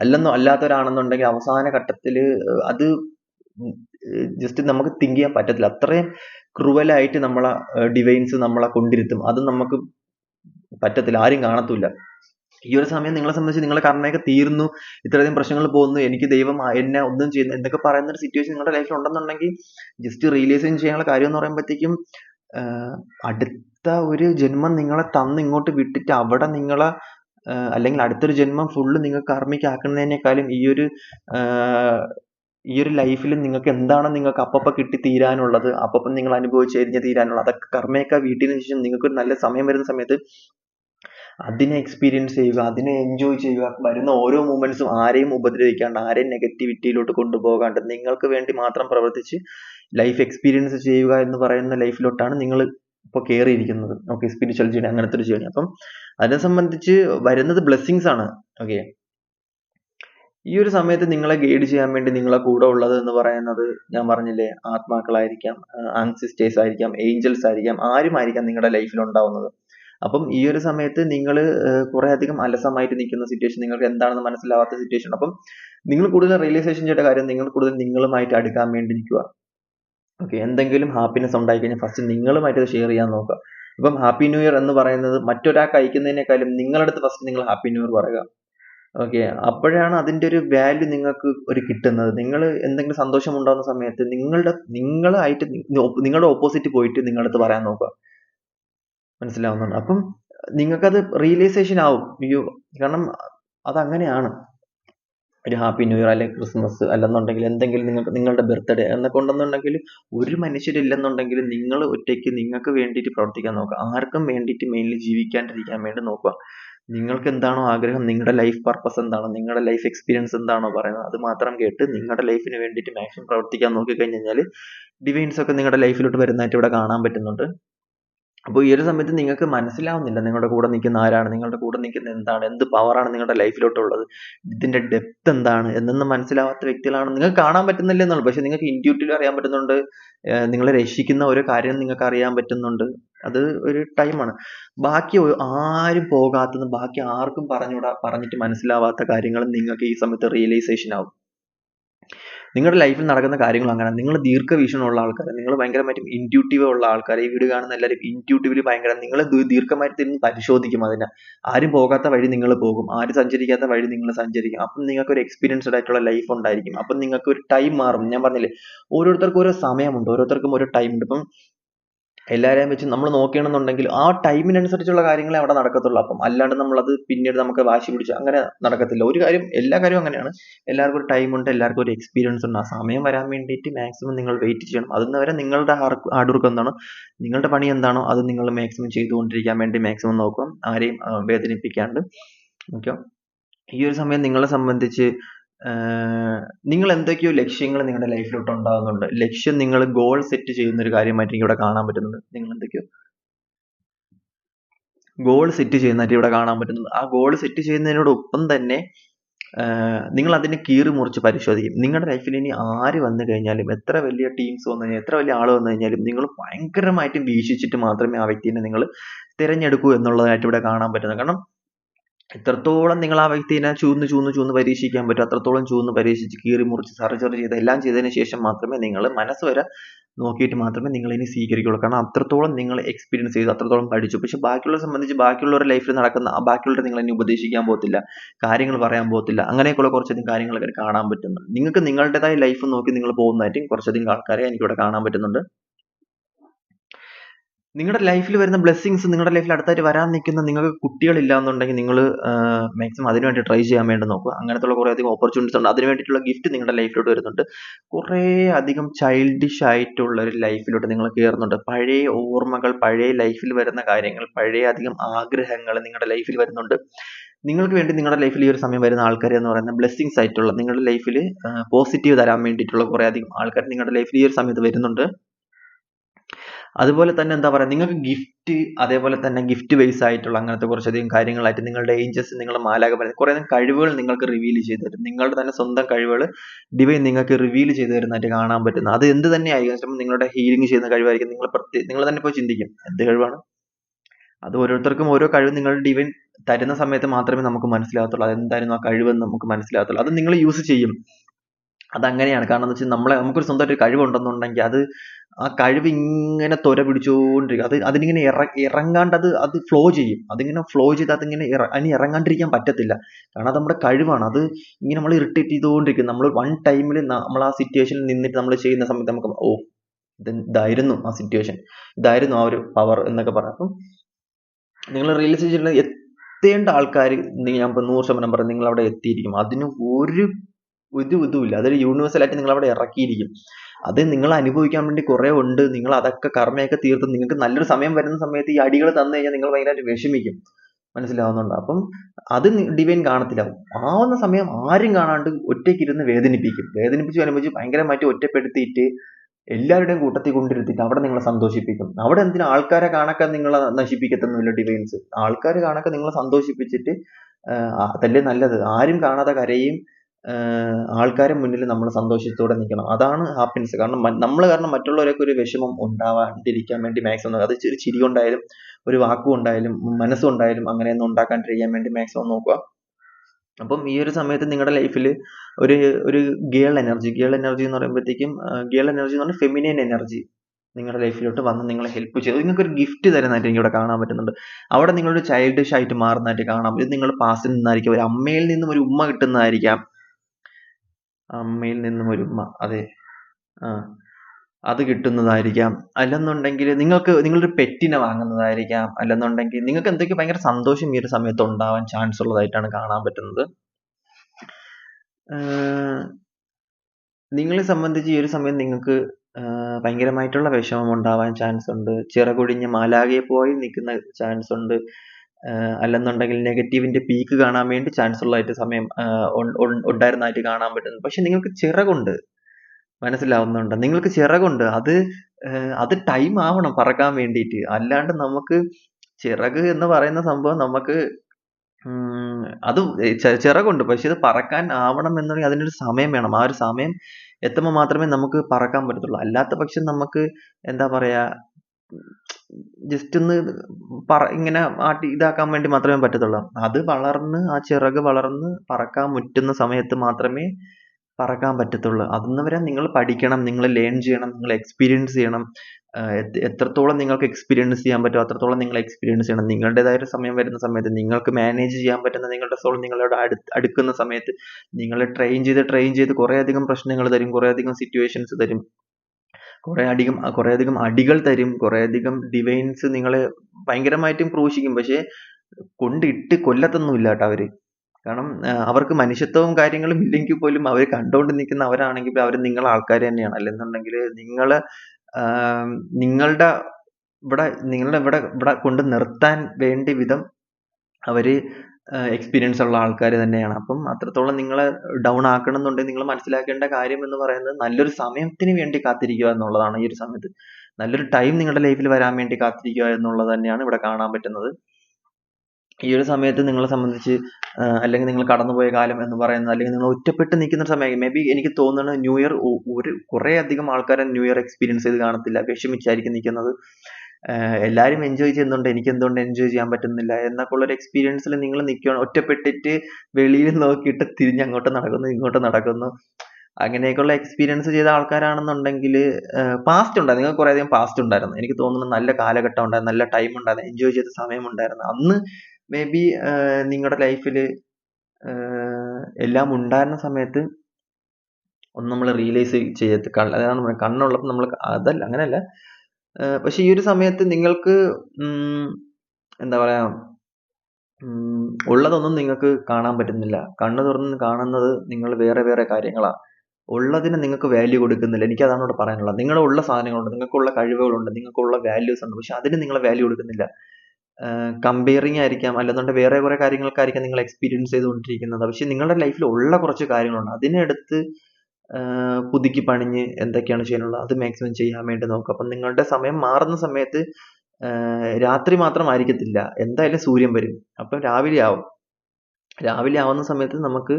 അല്ലെന്നോ അല്ലാത്തവരാണെന്നുണ്ടെങ്കിൽ അവസാന ഘട്ടത്തിൽ അത് ജസ്റ്റ് നമുക്ക് തിങ്ക് ചെയ്യാൻ പറ്റത്തില്ല. അത്രയും ക്രൂവലായിട്ട് നമ്മളെ ഡിവൈൻസ് നമ്മളെ കൊണ്ടിരുത്തും. അത് നമുക്ക് പറ്റത്തില്ല ആരും കാണത്തില്ല. ഈ ഒരു സമയം നിങ്ങളെ സംബന്ധിച്ച് നിങ്ങളെ കർമ്മയൊക്കെ തീർന്നു ഇത്രയധികം പ്രശ്നങ്ങൾ പോകുന്നു എനിക്ക് ദൈവം എന്നെ ഒന്നും ചെയ്യുന്നു എന്നൊക്കെ പറയുന്ന ഒരു സിറ്റുവേഷൻ നിങ്ങളുടെ ലൈഫിൽ ഉണ്ടെന്നുണ്ടെങ്കിൽ ജസ്റ്റ് റിയലൈസ് ചെയ്യാനുള്ള കാര്യം എന്ന് പറയുമ്പോഴത്തേക്കും അടുത്ത ഒരു ജന്മം നിങ്ങളെ തന്ന് ഇങ്ങോട്ട് വിട്ടിട്ട് അവിടെ നിങ്ങളെ അല്ലെങ്കിൽ അടുത്തൊരു ജന്മം ഫുള്ള് നിങ്ങൾക്ക് കർമ്മിക്കാക്കുന്നതിനേക്കാളും ഈ ഒരു ഈ ഒരു ലൈഫിൽ നിങ്ങൾക്ക് എന്താണ് നിങ്ങൾക്ക് അപ്പപ്പം കിട്ടി തീരാനുള്ളത് അപ്പപ്പം നിങ്ങൾ അനുഭവിച്ച് എരിഞ്ഞ് തീരാനുള്ളത് അതൊക്കെ കർമ്മയൊക്കെ വീട്ടിന് ശേഷം നിങ്ങൾക്ക് നല്ല സമയം വരുന്ന സമയത്ത് അതിനെ എക്സ്പീരിയൻസ് ചെയ്യുക അതിനെ എൻജോയ് ചെയ്യുക വരുന്ന ഓരോ മൂമെന്റ്സും ആരെയും ഉപദ്രവിക്കാണ്ട് ആരെയും നെഗറ്റിവിറ്റിയിലോട്ട് കൊണ്ടുപോകാണ്ട് നിങ്ങൾക്ക് വേണ്ടി മാത്രം പ്രവർത്തിച്ച് ലൈഫ് എക്സ്പീരിയൻസ് ചെയ്യുക എന്ന് പറയുന്ന ലൈഫിലോട്ടാണ് നിങ്ങൾ ഇപ്പോൾ കയറിയിരിക്കുന്നത് ഓക്കെ സ്പിരിച്വൽ ജേണി അങ്ങനത്തെ ഒരു ജേണി അപ്പം അതിനെ സംബന്ധിച്ച് വരുന്നത് ബ്ലെസ്സിങ്സ് ആണ്. ഓക്കെ ഈ ഒരു സമയത്ത് നിങ്ങളെ ഗൈഡ് ചെയ്യാൻ വേണ്ടി നിങ്ങളെ കൂടെ ഉള്ളത് എന്ന് പറയുന്നത് ഞാൻ പറഞ്ഞില്ലേ ആത്മാക്കളായിരിക്കാം ആൻസിസ്റ്റേഴ്സ് ആയിരിക്കാം ഏഞ്ചൽസ് ആയിരിക്കാം ആരുമായിരിക്കാം നിങ്ങളുടെ ലൈഫിൽ ഉണ്ടാവുന്നത്. അപ്പം ഈ ഒരു സമയത്ത് നിങ്ങൾ കുറെ അധികം അലസമായിട്ട് നിൽക്കുന്ന സിറ്റുവേഷൻ നിങ്ങൾക്ക് എന്താണെന്ന് മനസ്സിലാവാത്ത സിറ്റുവേഷൻ അപ്പം നിങ്ങൾ കൂടുതൽ റിയലൈസേഷൻ ചെയ്യേണ്ട കാര്യം നിങ്ങൾ കൂടുതൽ നിങ്ങളുമായിട്ട് അടുക്കാൻ വേണ്ടി നിൽക്കുക. ഓക്കെ എന്തെങ്കിലും ഹാപ്പിനെസ് ഉണ്ടായി കഴിഞ്ഞാൽ ഫസ്റ്റ് നിങ്ങളുമായിട്ട് അത് ഷെയർ ചെയ്യാൻ നോക്കുക. ഇപ്പം ഹാപ്പി ന്യൂ ഇയർ എന്ന് പറയുന്നത് മറ്റൊരാൾക്ക് അയക്കുന്നതിനേക്കാളും നിങ്ങളടുത്ത് ഫസ്റ്റ് നിങ്ങൾ ഹാപ്പി ന്യൂ ഇയർ പറയുക. ഓക്കെ അപ്പോഴാണ് അതിന്റെ ഒരു വാല്യൂ നിങ്ങൾക്ക് ഒരു കിട്ടുന്നത്. നിങ്ങൾ എന്തെങ്കിലും സന്തോഷം ഉണ്ടാകുന്ന സമയത്ത് നിങ്ങളുടെ നിങ്ങളായിട്ട് നിങ്ങളുടെ ഓപ്പോസിറ്റ് പോയിട്ട് നിങ്ങളടുത്ത് പറയാൻ നോക്കുക. മനസ്സിലാവുന്നുണ്ട്? അപ്പം നിങ്ങൾക്കത് റിയലൈസേഷൻ ആവും. അയ്യോ കാരണം അതങ്ങനെയാണ്. ഒരു ഹാപ്പി ന്യൂ ഇയർ അല്ലെങ്കിൽ ക്രിസ്മസ് അല്ലെന്നുണ്ടെങ്കിൽ എന്തെങ്കിലും നിങ്ങൾക്ക് നിങ്ങളുടെ ബർത്ത്ഡേ എന്നൊക്കെ ഉണ്ടെന്നുണ്ടെങ്കിൽ ഒരു മനുഷ്യരില്ലെന്നുണ്ടെങ്കിൽ നിങ്ങൾ ഒറ്റയ്ക്ക് നിങ്ങൾക്ക് വേണ്ടിയിട്ട് പ്രവർത്തിക്കാൻ നോക്കുക. ആർക്കും വേണ്ടിയിട്ട് മെയിൻലി ജീവിക്കാണ്ടിരിക്കാൻ വേണ്ടി നോക്കുക. നിങ്ങൾക്ക് എന്താണോ ആഗ്രഹം നിങ്ങളുടെ ലൈഫ് പർപ്പസ് എന്താണോ നിങ്ങളുടെ ലൈഫ് എക്സ്പീരിയൻസ് എന്താണോ പറയുന്നത് അത് മാത്രം കേട്ട് നിങ്ങളുടെ ലൈഫിന് വേണ്ടിയിട്ട് മാക്സിമം പ്രവർത്തിക്കാൻ നോക്കി കഴിഞ്ഞ് കഴിഞ്ഞാൽ ഡിവൈൻസ് ഒക്കെ നിങ്ങളുടെ ലൈഫിലോട്ട് വരുന്നതായിട്ട് ഇവിടെ കാണാൻ പറ്റുന്നുണ്ട്. അപ്പോൾ ഈ ഒരു സമയത്ത് നിങ്ങൾക്ക് മനസ്സിലാവുന്നില്ല നിങ്ങളുടെ കൂടെ നിൽക്കുന്ന ആരാണ് നിങ്ങളുടെ കൂടെ നിൽക്കുന്ന എന്താണ് എന്ത് പവറാണ് നിങ്ങളുടെ ലൈഫിലോട്ടുള്ളത് ഇതിന്റെ ഡെപ്ത് എന്താണ് എന്നൊന്നും മനസ്സിലാവാത്ത വ്യക്തികളാണ്. നിങ്ങൾക്ക് കാണാൻ പറ്റുന്നില്ല എന്നുള്ളൂ പക്ഷേ നിങ്ങൾക്ക് ഇൻഡ്യൂട്ടിൽ അറിയാൻ പറ്റുന്നുണ്ട്. നിങ്ങളെ രക്ഷിക്കുന്ന ഓരോ കാര്യം നിങ്ങൾക്ക് അറിയാൻ പറ്റുന്നുണ്ട്. അത് ഒരു ടൈമാണ് ബാക്കി ആരും പോകാത്തത് ബാക്കി ആർക്കും പറഞ്ഞുകൂടാ പറഞ്ഞിട്ട് മനസ്സിലാവാത്ത കാര്യങ്ങൾ നിങ്ങൾക്ക് ഈ സമയത്ത് റിയലൈസേഷൻ ആവും. നിങ്ങളുടെ ലൈഫിൽ നടക്കുന്ന കാര്യങ്ങൾ അങ്ങനെ നിങ്ങൾ ദീർഘവീക്ഷണമുള്ള ആൾക്കാർ നിങ്ങൾ ഭയങ്കരമായിട്ടും ഇന്റ്യൂട്ടീവ് ഉള്ള ആൾക്കാർ ഈ വീഡിയോ കാണുന്ന എല്ലാവരും ഇന്റ്യൂട്ടീവ്ലി ഭയങ്കര നിങ്ങൾ ദീർഘമായിട്ട് ഇരുന്ന് പരിശോധിക്കും അതിനെ. ആരും പോകാത്ത വഴി നിങ്ങൾ പോകും. ആരും സഞ്ചരിക്കാത്ത വഴി നിങ്ങൾ സഞ്ചരിക്കും. അപ്പം നിങ്ങൾക്ക് ഒരു എക്സ്പീരിയൻസ്ഡ് ആയിട്ടുള്ള ലൈഫ് ഉണ്ടായിരിക്കും. അപ്പം നിങ്ങൾക്ക് ഒരു ടൈം മാറും. ഞാൻ പറഞ്ഞില്ലേ ഓരോരുത്തർക്കും ഓരോ സമയമുണ്ട്. ഓരോരുത്തർക്കും ഓരോ ടൈം ഉണ്ട്. ഇപ്പം എല്ലാവരെയും വെച്ച് നമ്മൾ നോക്കുകയാണെന്നുണ്ടെങ്കിൽ ആ ടൈമിനനുസരിച്ചുള്ള കാര്യങ്ങളെ അവിടെ നടക്കത്തുള്ളൂ. അപ്പം അല്ലാണ്ട് നമ്മളത് പിന്നീട് നമുക്ക് വാശി പിടിച്ച് അങ്ങനെ നടക്കത്തില്ല. ഒരു കാര്യം എല്ലാ കാര്യവും അങ്ങനെയാണ്. എല്ലാവർക്കും ഒരു ടൈം ഉണ്ട് എല്ലാവർക്കും ഒരു എക്സ്പീരിയൻസ് ഉണ്ട്. ആ സമയം വരാൻ വേണ്ടിയിട്ട് മാക്സിമം നിങ്ങൾ വെയിറ്റ് ചെയ്യണം. അതിന് വരെ നിങ്ങളുടെ ഹാർഡ് വർക്ക് എന്താണോ നിങ്ങളുടെ പണി എന്താണോ അത് നിങ്ങൾ മാക്സിമം ചെയ്തുകൊണ്ടിരിക്കാൻ വേണ്ടി മാക്സിമം നോക്കും. ആരെയും വേദനിപ്പിക്കാണ്ട്. ഓക്കെ ഈ ഒരു സമയം നിങ്ങളെ സംബന്ധിച്ച് നിങ്ങൾ എന്തൊക്കെയോ ലക്ഷ്യങ്ങൾ നിങ്ങളുടെ ലൈഫിലോട്ട് ഉണ്ടാകുന്നുണ്ട്. ലക്ഷ്യം നിങ്ങൾ ഗോൾ സെറ്റ് ചെയ്യുന്ന ഒരു കാര്യമായിട്ട് ഇവിടെ കാണാൻ പറ്റുന്നത് നിങ്ങൾ എന്തൊക്കെയോ ഗോൾ സെറ്റ് ചെയ്യുന്നതായിട്ട് ഇവിടെ കാണാൻ പറ്റുന്നത് ആ ഗോൾ സെറ്റ് ചെയ്യുന്നതിനോടൊപ്പം തന്നെ നിങ്ങൾ അതിനെ കീറി മുറിച്ച് പരിശോധിക്കും. നിങ്ങളുടെ ലൈഫിൽ ഇനി ആര് വന്നു കഴിഞ്ഞാലും എത്ര വലിയ ടീംസ് വന്നു കഴിഞ്ഞാൽ എത്ര വലിയ ആൾ വന്നു കഴിഞ്ഞാലും നിങ്ങൾ ഭയങ്കരമായിട്ട് വീക്ഷിച്ചിട്ട് മാത്രമേ ആ വ്യക്തിനെ നിങ്ങൾ തിരഞ്ഞെടുക്കൂ എന്നുള്ളതായിട്ട് ഇവിടെ കാണാൻ പറ്റുന്നത്. കാരണം എത്രത്തോളം നിങ്ങൾ ആ വ്യക്തിനെ ചൂന്ന് ചൂന്ന് ചൂന്ന് പരീക്ഷിക്കാൻ പറ്റും അത്രത്തോളം ചൂന്ന് പരീക്ഷിച്ച് കീറി മുറിച്ച് സർജറി ചെയ്ത് എല്ലാം ചെയ്തതിന് ശേഷം മാത്രമേ നിങ്ങൾ മനസ്സ് വരെ നോക്കിയിട്ട് മാത്രമേ നിങ്ങൾ ഇനി സ്വീകരിക്കുള്ളൂ. കാരണം അത്രത്തോളം നിങ്ങൾ എക്സ്പീരിയൻസ് ചെയ്തു അത്രത്തോളം പഠിച്ചു. പക്ഷേ ബാക്കിയുള്ളവരെ സംബന്ധിച്ച് ബാക്കിയുള്ളവരുടെ ലൈഫിൽ നടക്കുന്ന ബാക്കിയുള്ളവരെ നിങ്ങൾ ഇനി ഉപദേശിക്കാൻ പോകത്തില്ല കാര്യങ്ങൾ പറയാൻ പോകത്തില്ല അങ്ങനെയൊക്കെയുള്ള കുറച്ചധികം കാര്യങ്ങളൊക്കെ കാണാൻ പറ്റുന്നുണ്ട്. നിങ്ങൾക്ക് നിങ്ങളുടേതായ ലൈഫ് നോക്കി നിങ്ങൾ പോകുന്നതായിട്ടും കുറച്ചധികം ആൾക്കാരെ എനിക്കിവിടെ കാണാൻ പറ്റുന്നുണ്ട്. നിങ്ങളുടെ ലൈഫിൽ വരുന്ന ബ്ലെസ്സിങ്സ് നിങ്ങളുടെ ലൈഫിൽ അടുത്തായിട്ട് വരാൻ നിൽക്കുന്ന നിങ്ങൾക്ക് കുട്ടികളില്ല എന്നുണ്ടെങ്കിൽ നിങ്ങൾ മാക്സിമം അതിനുവേണ്ടി ട്രൈ ചെയ്യാൻ വേണ്ടി നോക്കുക. അങ്ങനത്തുള്ള കുറേ അധികം ഓപ്പർച്യൂണിറ്റീസ് ഉണ്ട്. അതിന് വേണ്ടിയിട്ടുള്ള ഗിഫ്റ്റ് നിങ്ങളുടെ ലൈഫിലോട്ട് വരുന്നുണ്ട്. കുറേ അധികം ചൈൽഡിഷ് ആയിട്ടുള്ള ഒരു ലൈഫിലോട്ട് നിങ്ങൾ കയറുന്നുണ്ട് പഴയ ഓർമ്മകൾ പഴയ ലൈഫിൽ വരുന്ന കാര്യങ്ങൾ പഴയ അധികം ആഗ്രഹങ്ങൾ നിങ്ങളുടെ ലൈഫിൽ വരുന്നുണ്ട്. നിങ്ങൾക്ക് വേണ്ടി നിങ്ങളുടെ ലൈഫിൽ ഈ ഒരു സമയം വരുന്ന ആൾക്കാർ എന്ന് പറയുന്ന ബ്ലെസ്സിങ്സ് ആയിട്ടുള്ള നിങ്ങളുടെ ലൈഫിൽ പോസിറ്റീവ് തരാൻ വേണ്ടിയിട്ടുള്ള കുറേ അധികം ആൾക്കാർ നിങ്ങളുടെ ലൈഫിൽ ഈ ഒരു സമയത്ത് വരുന്നുണ്ട്. അതുപോലെ തന്നെ എന്താ പറയുക നിങ്ങൾക്ക് ഗിഫ്റ്റ് അതേപോലെ തന്നെ ഗിഫ്റ്റ് ബേസ് ആയിട്ടുള്ള അങ്ങനത്തെ കുറച്ചധികം കാര്യങ്ങളായിട്ട് നിങ്ങളുടെ ഏഞ്ചസ് നിങ്ങളുടെ മാലാകപരം കുറേ കഴിവുകൾ നിങ്ങൾക്ക് റിവീൽ ചെയ്തു തരും. നിങ്ങളുടെ തന്നെ സ്വന്തം കഴിവുകൾ ഡിവൈൻ നിങ്ങൾക്ക് റിവീൽ ചെയ്തു തരുന്നതായിട്ട് കാണാൻ പറ്റുന്നത് അത് എന്ത് തന്നെ ആയിരിക്കും നിങ്ങളുടെ ഹീലിംഗ് ചെയ്യുന്ന കഴിവായിരിക്കും. നിങ്ങൾ പ്രത്യേക നിങ്ങൾ തന്നെ ഇപ്പോൾ ചിന്തിക്കും എന്ത് കഴിവാണ്? അത് ഓരോരുത്തർക്കും ഓരോ കഴിവ് നിങ്ങളുടെ ഡിവൈൻ തരുന്ന സമയത്ത് മാത്രമേ നമുക്ക് മനസ്സിലാകത്തുള്ളൂ. അതെന്തായിരുന്നു ആ കഴിവെന്ന് നമുക്ക് മനസ്സിലാകത്തുള്ളൂ. അത് നിങ്ങൾ യൂസ് ചെയ്യും. അതങ്ങനെയാണ്. കാരണം എന്ന് വെച്ചാൽ നമ്മളെ നമുക്കൊരു സ്വന്തമായിട്ട് ഒരു കഴിവുണ്ടെന്നുണ്ടെങ്കിൽ അത് ആ കഴിവ് ഇങ്ങനെ തുര പിടിച്ചുകൊണ്ടിരിക്കും അത് അതിനിങ്ങനെ ഇറ ഇറങ്ങാണ്ട് അത് അത് ഫ്ലോ ചെയ്യും. അതിങ്ങനെ ഫ്ലോ ചെയ്ത് അതിങ്ങനെ ഇറ അതിന് ഇറങ്ങാണ്ടിരിക്കാൻ പറ്റത്തില്ല. കാരണം അത് നമ്മുടെ കഴിവാണ്. അത് ഇങ്ങനെ നമ്മൾ ഇറിറ്റേറ്റ് ചെയ്തുകൊണ്ടിരിക്കും. നമ്മൾ വൺ ടൈമിൽ നമ്മൾ ആ സിറ്റുവേഷനിൽ നിന്നിട്ട് നമ്മൾ ചെയ്യുന്ന സമയത്ത് നമുക്ക് ഓ ഇത് ഇതായിരുന്നു ആ സിറ്റുവേഷൻ ഇതായിരുന്നു ആ ഒരു പവർ എന്നൊക്കെ പറയാം. അപ്പം നിങ്ങൾ റിയലൈസ് ചെയ്തിട്ടുണ്ടെങ്കിൽ എത്തേണ്ട ആൾക്കാർ ഞാൻ ഇപ്പം നൂറ് ശതമാനം പറയും നിങ്ങൾ അവിടെ എത്തിയിരിക്കും. അതിന് ഒരു ഒരു ഇതുമില്ല. അതൊരു നിങ്ങൾ അവിടെ ഇറക്കിയിരിക്കും. അത് നിങ്ങൾ അനുഭവിക്കാൻ വേണ്ടി കുറേ ഉണ്ട്. നിങ്ങൾ അതൊക്കെ കർമ്മയൊക്കെ തീർത്ത് നിങ്ങൾക്ക് നല്ലൊരു സമയം വരുന്ന സമയത്ത് ഈ അടികൾ തന്നു കഴിഞ്ഞാൽ നിങ്ങൾ ഭയങ്കരമായിട്ട് വിഷമിക്കും. മനസ്സിലാവുന്നുണ്ട്? അപ്പം അത് ഡിവൈൻ കാണത്തില്ല. ആവുന്ന സമയം ആരും കാണാണ്ട് ഒറ്റയ്ക്ക് ഇരുന്ന് വേദനിപ്പിക്കും. വേദനിപ്പിച്ച് അനുഭവിച്ച് ഭയങ്കരമായിട്ട് ഒറ്റപ്പെടുത്തിയിട്ട് എല്ലാവരുടെയും കൂട്ടത്തിൽ കൊണ്ടിരുത്തിയിട്ട് അവിടെ നിങ്ങളെ സന്തോഷിപ്പിക്കും. അവിടെ എന്തിനാ ആൾക്കാരെ കാണക്ക നിങ്ങളെ നശിപ്പിക്കത്തൊന്നുമില്ല ഡിവൈൻസ് ആൾക്കാർ കാണക്ക നിങ്ങളെ സന്തോഷിപ്പിച്ചിട്ട് അതല്ലേ നല്ലത്. ആരും കാണാതെ കരയും ആൾക്കാരെ മുന്നിൽ നമ്മൾ സന്തോഷത്തോടെ നിൽക്കണം. അതാണ് ഹാപ്പിനെസ് കാരണം നമ്മൾ കാരണം മറ്റുള്ളവരൊക്കെ ഒരു വിഷമം ഉണ്ടാവാണ്ടിരിക്കാൻ വേണ്ടി മാക്സിമം അത് ഒരു ചിരി കൊണ്ടായാലും ഒരു വാക്കുകൊണ്ടായാലും മനസ്സുകൊണ്ടായാലും അങ്ങനെയൊന്നും ഉണ്ടാക്കാണ്ടിരിക്കാൻ വേണ്ടി മാക്സിമം നോക്കുക. അപ്പം ഈ ഒരു സമയത്ത് നിങ്ങളുടെ ലൈഫിൽ ഒരു ഒരു ഗേൾ എനർജി ഗേൾ എനർജി എന്ന് പറയുമ്പോഴത്തേക്കും ഗേൾ എനർജി എന്ന് പറഞ്ഞാൽ ഫെമിനിയൻ എനർജി നിങ്ങളുടെ ലൈഫിലോട്ട് വന്ന് നിങ്ങളെ ഹെൽപ്പ് ചെയ്തു. നിങ്ങൾക്ക് ഒരു ഗിഫ്റ്റ് തരുന്നതായിട്ട് എനിക്ക് ഇവിടെ കാണാൻ പറ്റുന്നുണ്ട്. അവിടെ നിങ്ങളൊരു ചൈൽഡിഷ് ആയിട്ട് മാറുന്നതായിട്ട് കാണാം. ഇത് നിങ്ങൾ പാസ്റ്റിൽ നിന്നായിരിക്കും. ഒരു അമ്മയിൽ നിന്നും ഒരു ഉമ്മ കിട്ടുന്നതായിരിക്കാം. അമ്മയിൽ നിന്നും ഒരു അതെ. ആ. അത് കിട്ടുന്നതായിരിക്കാം. അല്ലെന്നുണ്ടെങ്കിൽ നിങ്ങൾക്ക് നിങ്ങളൊരു പെറ്റിനെ വാങ്ങുന്നതായിരിക്കാം. അല്ലെന്നുണ്ടെങ്കിൽ നിങ്ങൾക്ക് എന്തൊക്കെ ഭയങ്കര സന്തോഷം ഈ ഒരു സമയത്ത് ഉണ്ടാവാൻ ചാൻസ് ഉള്ളതായിട്ടാണ് കാണാൻ പറ്റുന്നത്. നിങ്ങളെ സംബന്ധിച്ച് ഈ ഒരു സമയം നിങ്ങൾക്ക് ഭയങ്കരമായിട്ടുള്ള വിഷമം ഉണ്ടാവാൻ ചാൻസ് ഉണ്ട്. ചിറകൊടിഞ്ഞ് മാലാകെ പോയി നിൽക്കുന്ന ചാൻസ് ഉണ്ട്. അല്ലെന്നുണ്ടെങ്കിൽ നെഗറ്റീവിന്റെ പീക്ക് കാണാൻ വേണ്ടി ചാൻസ് ഉള്ളതായിട്ട് സമയം ഉണ്ടായിരുന്നതായിട്ട് കാണാൻ പറ്റുന്നു. പക്ഷെ നിങ്ങൾക്ക് ചിറകുണ്ട്. മനസ്സിലാവുന്നുണ്ട്. നിങ്ങൾക്ക് ചിറകുണ്ട്. അത് അത് ടൈം ആവണം പറക്കാൻ വേണ്ടിയിട്ട്. അല്ലാണ്ട് നമുക്ക് ചിറക് എന്ന് പറയുന്ന സംഭവം നമുക്ക് അത് ചിറകുണ്ട്. പക്ഷെ ഇത് പറക്കാൻ ആവണം എന്നുണ്ടെങ്കിൽ അതിനൊരു സമയം വേണം. ആ ഒരു സമയം എത്തുമ്പോൾ മാത്രമേ നമുക്ക് പറക്കാൻ പറ്റത്തുള്ളൂ. അല്ലാത്ത പക്ഷം നമുക്ക് എന്താ പറയാ ജസ്റ്റ് ഒന്ന് പറ ഇങ്ങനെ ആട്ടി ഇതാക്കാൻ വേണ്ടി മാത്രമേ പറ്റത്തുള്ളൂ. അത് വളർന്ന് ആ ചിറക് വളർന്ന് പറക്കാൻ മുറ്റുന്ന സമയത്ത് മാത്രമേ പറക്കാൻ പറ്റത്തുള്ളൂ. അതെന്ന് വരെ നിങ്ങൾ പഠിക്കണം നിങ്ങൾ ലേൺ ചെയ്യണം നിങ്ങൾ എക്സ്പീരിയൻസ് ചെയ്യണം. എത്രത്തോളം നിങ്ങൾക്ക് എക്സ്പീരിയൻസ് ചെയ്യാൻ പറ്റുമോ അത്രത്തോളം നിങ്ങൾ എക്സ്പീരിയൻസ് ചെയ്യണം. നിങ്ങളുടേതായ ഒരു സമയം വരുന്ന സമയത്ത് നിങ്ങൾക്ക് മാനേജ് ചെയ്യാൻ പറ്റുന്ന നിങ്ങളുടെ സോൾ നിങ്ങളോട് അടു അടുക്കുന്ന സമയത്ത് നിങ്ങൾ ട്രെയിൻ ചെയ്ത് ട്രെയിൻ ചെയ്ത് കുറേ അധികം പ്രശ്നങ്ങൾ തരും കുറേ അധികം സിറ്റുവേഷൻസ് തരും. കുറേ അധികം കുറേ അധികം അടികൾ തരും കുറേ അധികം ഡിവൈൻസ് നിങ്ങളെ ഭയങ്കരമായിട്ടും ക്രൂശിക്കും. പക്ഷേ കൊണ്ടിട്ട് കൊല്ലത്തൊന്നുമില്ല കേട്ടോ അവർ. കാരണം അവർക്ക് മനുഷ്യത്വവും കാര്യങ്ങളും ഇല്ലെങ്കിൽ പോലും അവർ കണ്ടുകൊണ്ട് നിൽക്കുന്ന അവരാണെങ്കിൽ അവർ നിങ്ങളെ ആൾക്കാർ തന്നെയാണ്. അല്ലെന്നുണ്ടെങ്കിൽ നിങ്ങൾ നിങ്ങളുടെ ഇവിടെ നിങ്ങളുടെ ഇവിടെ ഇവിടെ കൊണ്ട് നിർത്താൻ വേണ്ടി വിധം അവർ എക്സ്പീരിയൻസ് ഉള്ള ആൾക്കാർ തന്നെയാണ്. അപ്പം അത്രത്തോളം നിങ്ങളെ ഡൗൺ ആക്കണം നിങ്ങൾ മനസ്സിലാക്കേണ്ട കാര്യം എന്ന് പറയുന്നത് നല്ലൊരു സമയത്തിന് വേണ്ടി കാത്തിരിക്കുക എന്നുള്ളതാണ് ഈ ഒരു സമയത്ത്. നല്ലൊരു ടൈം നിങ്ങളുടെ ലൈഫിൽ വരാൻ വേണ്ടി കാത്തിരിക്കുക എന്നുള്ളത് തന്നെയാണ് ഇവിടെ കാണാൻ പറ്റുന്നത്. ഈ ഒരു സമയത്ത് നിങ്ങളെ സംബന്ധിച്ച് അല്ലെങ്കിൽ നിങ്ങൾ കടന്നുപോയ കാലം എന്ന് പറയുന്നത് അല്ലെങ്കിൽ നിങ്ങൾ ഒറ്റപ്പെട്ട് നിൽക്കുന്ന സമയം മേ ബി എനിക്ക് തോന്നുന്നത് ന്യൂ ഇയർ ഒരു കുറേ അധികം ആൾക്കാരെ ന്യൂ ഇയർ എക്സ്പീരിയൻസ് ചെയ്ത് കാണത്തില്ല വിഷമിച്ചായിരിക്കും നിൽക്കുന്നത്. ആഹ് എല്ലാരും എൻജോയ് ചെയ്യുന്നുണ്ട്. എനിക്ക് എന്തുകൊണ്ട് എൻജോയ് ചെയ്യാൻ പറ്റുന്നില്ല? എന്നൊക്കെ ഉള്ള ഒരു എക്സ്പീരിയൻസിൽ നിങ്ങൾ നിൽക്കുകയാണ്. ഒറ്റപ്പെട്ടിട്ട് വെളിയിൽ നോക്കിയിട്ട് തിരിഞ്ഞ് അങ്ങോട്ട് നടക്കുന്നു ഇങ്ങോട്ട് നടക്കുന്നു. അങ്ങനെയൊക്കെയുള്ള എക്സ്പീരിയൻസ് ചെയ്ത ആൾക്കാരാണെന്നുണ്ടെങ്കിൽ പാസ്റ്റ് ഉണ്ടായിരുന്നു. നിങ്ങൾക്ക് കുറേ അധികം പാസ്റ്റ് ഉണ്ടായിരുന്നു. എനിക്ക് തോന്നുന്നു നല്ല കാലഘട്ടം ഉണ്ടായിരുന്നു നല്ല ടൈം ഉണ്ടായിരുന്നു എൻജോയ് ചെയ്ത സമയം ഉണ്ടായിരുന്നു അന്ന് മേ ബി നിങ്ങളുടെ ലൈഫിൽ എല്ലാം ഉണ്ടായിരുന്ന സമയത്ത് ഒന്നും നമ്മൾ റിയലൈസ് ചെയ്യത്ത് അതാണ് കണ്ണുള്ളപ്പോൾ നമ്മൾ അതല്ല അങ്ങനെയല്ല. പക്ഷെ ഈ ഒരു സമയത്ത് നിങ്ങൾക്ക് എന്താ പറയാ ഉം, ഉള്ളതൊന്നും നിങ്ങൾക്ക് കാണാൻ പറ്റുന്നില്ല. കണ്ണ് തുറന്ന് കാണുന്നത് നിങ്ങൾ വേറെ വേറെ കാര്യങ്ങളാണ് ഉള്ളതിന് നിങ്ങൾക്ക് വാല്യൂ കൊടുക്കുന്നില്ല. എനിക്ക് അതാണ് ഇവിടെ പറയാനുള്ളത്. നിങ്ങളുടെ ഉള്ള സാധനങ്ങളുണ്ട് നിങ്ങൾക്കുള്ള കഴിവുകളുണ്ട് നിങ്ങൾക്കുള്ള വാല്യൂസ് ഉണ്ട്. പക്ഷെ അതിന് നിങ്ങൾ വാല്യൂ കൊടുക്കുന്നില്ല. കമ്പയറിങ് ആയിരിക്കാം. അല്ലെന്നുണ്ടെങ്കിൽ വേറെ കുറെ കാര്യങ്ങൾക്കായിരിക്കാം നിങ്ങൾ എക്സ്പീരിയൻസ് ചെയ്തുകൊണ്ടിരിക്കുന്നത്. പക്ഷെ നിങ്ങളുടെ ലൈഫിൽ ഉള്ള കുറച്ച് കാര്യങ്ങളുണ്ട്. അതിനെടുത്ത് പുതുക്കി പണിഞ്ഞ് എന്തൊക്കെയാണ് ചെയ്യാനുള്ളത് അത് മാക്സിമം ചെയ്യാൻ വേണ്ടി നോക്കുക അപ്പം നിങ്ങളുടെ സമയം മാറുന്ന സമയത്ത് രാത്രി മാത്രമായിരിക്കത്തില്ല. എന്തായാലും സൂര്യൻ വരും. അപ്പം രാവിലെ ആവും. രാവിലെ ആവുന്ന സമയത്ത് നമുക്ക്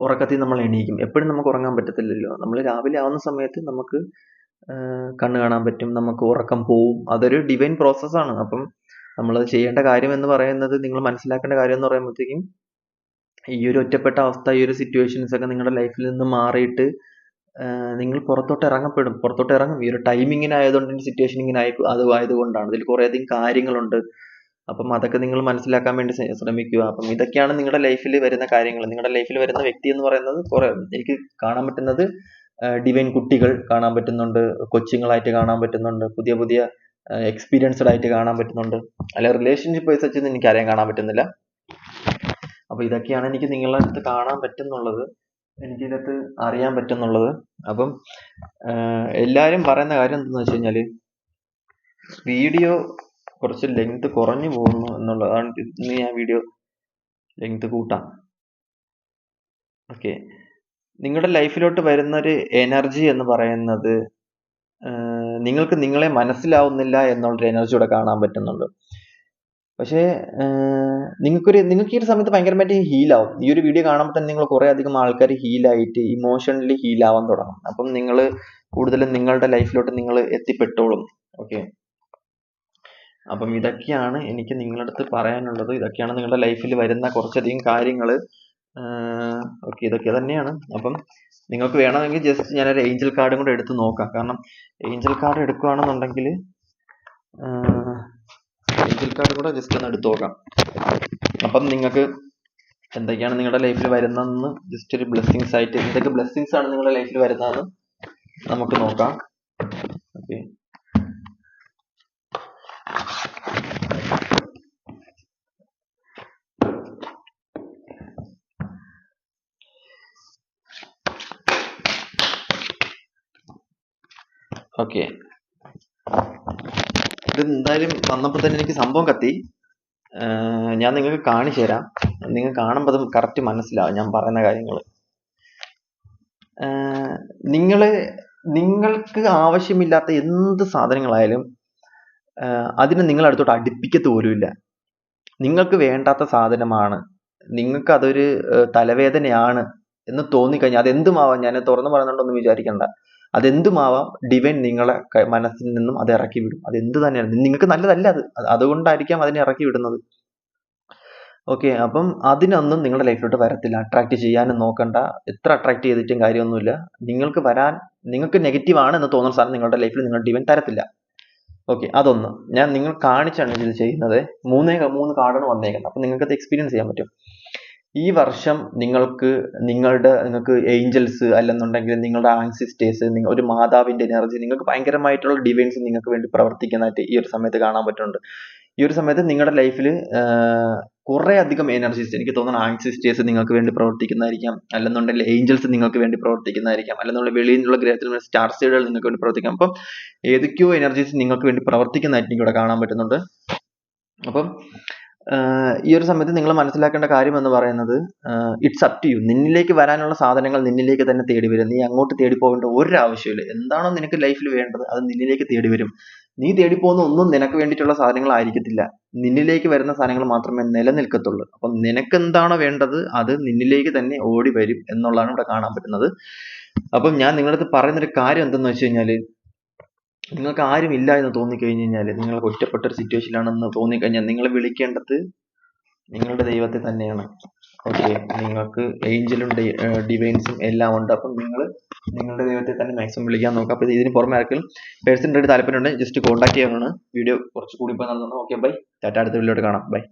ഉറക്കത്തിൽ നമ്മൾ എണീക്കും. എപ്പോഴും നമുക്ക് ഉറങ്ങാൻ പറ്റത്തില്ലല്ലോ. നമ്മൾ രാവിലെ ആവുന്ന സമയത്ത് നമുക്ക് കണ്ണു കാണാൻ പറ്റും. നമുക്ക് ഉറക്കം പോവും. അതൊരു ഡിവൈൻ പ്രോസസ്സാണ് അപ്പം നമ്മൾ ചെയ്യേണ്ട കാര്യം എന്ന് പറയുന്നത് നിങ്ങൾ മനസ്സിലാക്കേണ്ട കാര്യം എന്ന് പറയുമ്പോഴത്തേക്കും ഈ ഒരു ഒറ്റപ്പെട്ട അവസ്ഥ ഈ ഒരു സിറ്റുവേഷൻസ് ഒക്കെ നിങ്ങളുടെ ലൈഫിൽ നിന്ന് മാറിയിട്ട് നിങ്ങൾ പുറത്തോട്ട് ഇറങ്ങപ്പെടും. പുറത്തോട്ട് ഇറങ്ങും. ഈ ഒരു ടൈമിങ്ങിന് സിറ്റുവേഷൻ ഇങ്ങനെ ആയി അത് ആയതുകൊണ്ടാണ്. ഇതിൽ കുറേയധികം കാര്യങ്ങളുണ്ട്. അപ്പം അതൊക്കെ നിങ്ങൾ മനസ്സിലാക്കാൻ വേണ്ടി ശ്ര- ശ്രമിക്കുക. അപ്പം ഇതൊക്കെയാണ് നിങ്ങളുടെ ലൈഫിൽ വരുന്ന കാര്യങ്ങൾ. നിങ്ങളുടെ ലൈഫിൽ വരുന്ന വ്യക്തി എന്ന് പറയുന്നത് കുറെ എനിക്ക് കാണാൻ പറ്റുന്നത് ഡിവൈൻ കുട്ടികൾ കാണാൻ പറ്റുന്നുണ്ട്. കൊച്ചുങ്ങളായിട്ട് കാണാൻ പറ്റുന്നുണ്ട്. പുതിയ പുതിയ എക്സ്പീരിയൻസ്ഡ് ആയിട്ട് കാണാൻ പറ്റുന്നുണ്ട്. അല്ലെ റിലേഷൻഷിപ്പ് വൈസ് വെച്ചൊന്നും എനിക്ക് ആരെയും കാണാൻ പറ്റുന്നില്ല. അപ്പൊ ഇതൊക്കെയാണ് എനിക്ക് നിങ്ങളുടെ അടുത്ത് കാണാൻ പറ്റുന്നുള്ളത്. എനിക്ക് ഇതിനകത്ത് അറിയാൻ പറ്റുന്നുള്ളത്. അപ്പം എല്ലാവരും പറയുന്ന കാര്യം എന്താണെന്ന് വെച്ച് കഴിഞ്ഞാൽ വീഡിയോ കുറച്ച് ലെങ്ത് കുറഞ്ഞു പോകുന്നു എന്നുള്ളതാണ് ഇന്ന് ഞാൻ വീഡിയോ ലെങ്ത് കൂട്ടാം ഓക്കെ നിങ്ങളുടെ ലൈഫിലോട്ട് വരുന്ന ഒരു എനർജി എന്ന് പറയുന്നത് നിങ്ങൾക്ക് നിങ്ങളെ മനസ്സിലാവുന്നില്ല എന്നുള്ളൊരു എനർജി ഇവിടെ കാണാൻ പറ്റുന്നുണ്ട്. പക്ഷേ നിങ്ങൾക്കൊരു നിങ്ങൾക്ക് ഈ ഒരു സമയത്ത് ഭയങ്കരമായിട്ട് ഹീൽ ആവും ഈ ഒരു വീഡിയോ കാണുമ്പോൾ തന്നെ നിങ്ങൾ കുറേ അധികം ആൾക്കാർ ഹീലായിട്ട് ഇമോഷണലി ഹീൽ ആവാൻ തുടങ്ങും. അപ്പം നിങ്ങൾ കൂടുതലും നിങ്ങളുടെ ലൈഫിലോട്ട് നിങ്ങൾ എത്തിപ്പെട്ടോളും. ഓക്കെ? അപ്പം ഇതൊക്കെയാണ് എനിക്ക് നിങ്ങളുടെ അടുത്ത് പറയാനുള്ളത്. ഇതൊക്കെയാണ് നിങ്ങളുടെ ലൈഫിൽ വരുന്ന കുറച്ചധികം കാര്യങ്ങൾ ഓക്കെ ഇതൊക്കെ തന്നെയാണ്. അപ്പം നിങ്ങൾക്ക് വേണമെങ്കിൽ ജസ്റ്റ് ഞാനൊരു ഏഞ്ചൽ കാർഡും കൂടെ എടുത്ത് നോക്കാം. കാരണം ഏഞ്ചൽ കാർഡ് എടുക്കുകയാണെന്നുണ്ടെങ്കിൽ ഏഞ്ചൽ കാർഡ് കൂടെ ജസ്റ്റ് ഒന്ന് എടുത്തു നോക്കാം. അപ്പം നിങ്ങൾക്ക് എന്തൊക്കെയാണ് നിങ്ങളുടെ ലൈഫിൽ വരുന്നതെന്ന് ജസ്റ്റ് ഒരു ബ്ലെസ്സിങ്സ് ആയിട്ട് എന്തൊക്കെ ബ്ലെസ്സിങ്സ് ആണ് നിങ്ങളുടെ ലൈഫിൽ വരുന്നതെന്ന് നമുക്ക് നോക്കാം. ഓക്കെ ഓക്കെ ഇത് എന്തായാലും വന്നപ്പോൾ തന്നെ എനിക്ക് സംഭവം കത്തി. ഞാൻ നിങ്ങൾക്ക് കാണിച്ചു തരാം. നിങ്ങൾ കാണുമ്പോൾ അത് കറക്റ്റ് മനസ്സിലാവും ഞാൻ പറയുന്ന കാര്യങ്ങൾ നിങ്ങൾ നിങ്ങൾക്ക് ആവശ്യമില്ലാത്ത എന്ത് സാധനങ്ങളായാലും അതിനെ നിങ്ങൾ അടുത്തോട്ട് അടുപ്പിക്കത്ത് പോലുമില്ല. നിങ്ങൾക്ക് വേണ്ടാത്ത സാധനമാണ്. നിങ്ങൾക്ക് അതൊരു തലവേദനയാണ് എന്ന് തോന്നിക്കഴിഞ്ഞാൽ അതെന്തുമാവാം? ഞാൻ തുറന്നു പറയുന്നുണ്ടൊന്നും വിചാരിക്കണ്ട. അതെന്തുമാവാം? ഡിവൈൻ നിങ്ങളെ മനസ്സിൽ നിന്നും അത് ഇറക്കി വിടും. അത് എന്ത് തന്നെയാണ് നിങ്ങൾക്ക് നല്ലതല്ല അത്. അത് അതുകൊണ്ടായിരിക്കാം അതിനെ ഇറക്കി വിടുന്നത്. ഓക്കെ അപ്പം അതിനൊന്നും നിങ്ങളുടെ ലൈഫിലോട്ട് വരത്തില്ല. അട്രാക്ട് ചെയ്യാനും നോക്കണ്ട. എത്ര അട്രാക്ട് ചെയ്തിട്ടും കാര്യമൊന്നുമില്ല. നിങ്ങൾക്ക് വരാൻ നിങ്ങൾക്ക് നെഗറ്റീവ് ആണ് എന്ന് തോന്നുന്ന സാധനം നിങ്ങളുടെ ലൈഫിൽ നിങ്ങൾ ഡിവൈൻ തരത്തില്ല. ഓക്കെ അതൊന്ന്. ഞാൻ നിങ്ങൾ കാണിച്ചാണ് ഇത് ചെയ്യുന്നത്. മൂന്നേ മൂന്ന് കാർഡാണ് വന്നേക്കുന്നത്. അപ്പം നിങ്ങൾക്കത് എക്സ്പീരിയൻസ് ചെയ്യാൻ പറ്റും. ഈ വർഷം നിങ്ങൾക്ക് നിങ്ങളുടെ നിങ്ങൾക്ക് ഏഞ്ചൽസ് അല്ലെന്നുണ്ടെങ്കിൽ നിങ്ങളുടെ ആൻസിസ്റ്റേഴ്സ് ഒരു മാതാവിന്റെ എനർജി നിങ്ങൾക്ക് ഭയങ്കരമായിട്ടുള്ള ഡിവൈൻസ് നിങ്ങൾക്ക് വേണ്ടി പ്രവർത്തിക്കുന്നതായിട്ട് ഈ ഒരു സമയത്ത് കാണാൻ പറ്റുന്നുണ്ട്. ഈ ഒരു സമയത്ത് നിങ്ങളുടെ ലൈഫിൽ കുറെ അധികം എനർജീസ് എനിക്ക് തോന്നുന്നു ആൻസിസ്റ്റേഴ്സ് നിങ്ങൾക്ക് വേണ്ടി പ്രവർത്തിക്കുന്നതായിരിക്കാം. അല്ലെന്നുണ്ടെങ്കിൽ ഏഞ്ചൽസ് നിങ്ങൾക്ക് വേണ്ടി പ്രവർത്തിക്കുന്നതായിരിക്കാം. അല്ലെന്നുണ്ടെങ്കിൽ വെളിയിൽ നിന്നുള്ള ഗ്രഹത്തിൽ സ്റ്റാർ സൈഡുകൾ നിങ്ങൾക്ക് വേണ്ടി പ്രവർത്തിക്കാം. അപ്പം ഏതൊക്കെയോ എനർജീസ് നിങ്ങൾക്ക് വേണ്ടി പ്രവർത്തിക്കുന്നതായിട്ട് എനിക്ക് ഇവിടെ കാണാൻ പറ്റുന്നുണ്ട്. അപ്പം ഈ ഒരു സമയത്ത് നിങ്ങൾ മനസ്സിലാക്കേണ്ട കാര്യം എന്ന് പറയുന്നത് ഇറ്റ്സ് അപ് ടു യു നിന്നിലേക്ക് വരാനുള്ള സാധനങ്ങൾ നിന്നിലേക്ക് തന്നെ തേടി വരും. നീ അങ്ങോട്ട് തേടി പോകേണ്ട ഒരു ആവശ്യമില്ല എന്താണോ നിനക്ക് ലൈഫിൽ വേണ്ടത് അത് നിന്നിലേക്ക് തേടി വരും. നീ തേടി പോകുന്ന ഒന്നും നിനക്ക് വേണ്ടിയിട്ടുള്ള സാധനങ്ങൾ ആയിരിക്കത്തില്ല. നിന്നിലേക്ക് വരുന്ന സാധനങ്ങൾ മാത്രമേ നിലനിൽക്കത്തുള്ളൂ. അപ്പം നിനക്ക് എന്താണോ വേണ്ടത് അത് നിന്നിലേക്ക് തന്നെ ഓടി വരും എന്നുള്ളതാണ് ഇവിടെ കാണാൻ പറ്റുന്നത്. അപ്പം ഞാൻ നിങ്ങളുടെ അടുത്ത് പറയുന്നൊരു കാര്യം എന്തെന്ന് വെച്ച് കഴിഞ്ഞാൽ നിങ്ങൾക്ക് ആരും ഇല്ല എന്ന് തോന്നിക്കഴിഞ്ഞ് കഴിഞ്ഞാൽ നിങ്ങൾ ഒറ്റപ്പെട്ട ഒരു സിറ്റുവേഷനിലാണെന്ന് തോന്നിക്കഴിഞ്ഞാൽ നിങ്ങൾ വിളിക്കേണ്ടത് നിങ്ങളുടെ ദൈവത്തെ തന്നെയാണ്. ഓക്കെ നിങ്ങൾക്ക് ഏഞ്ചലും ഡിവൈൻസും എല്ലാം ഉണ്ട്. അപ്പം നിങ്ങൾ നിങ്ങളുടെ ദൈവത്തെ തന്നെ മാക്സിമം വിളിക്കാൻ നോക്കുക അപ്പോൾ ഇതിന് പുറമെ ആർക്കെങ്കിലും പേഴ്സണിന്റെ താല്പര്യം ഉണ്ടെങ്കിൽ ജസ്റ്റ് കോൺടാക്ട് ചെയ്യാനാണ് വീഡിയോ കുറച്ച് കൂടി ഇപ്പോൾ നടന്നു ഓക്കെ ബൈ ടാറ്റ അടുത്ത വീഡിയോയിട്ട് കാണാം. ബൈ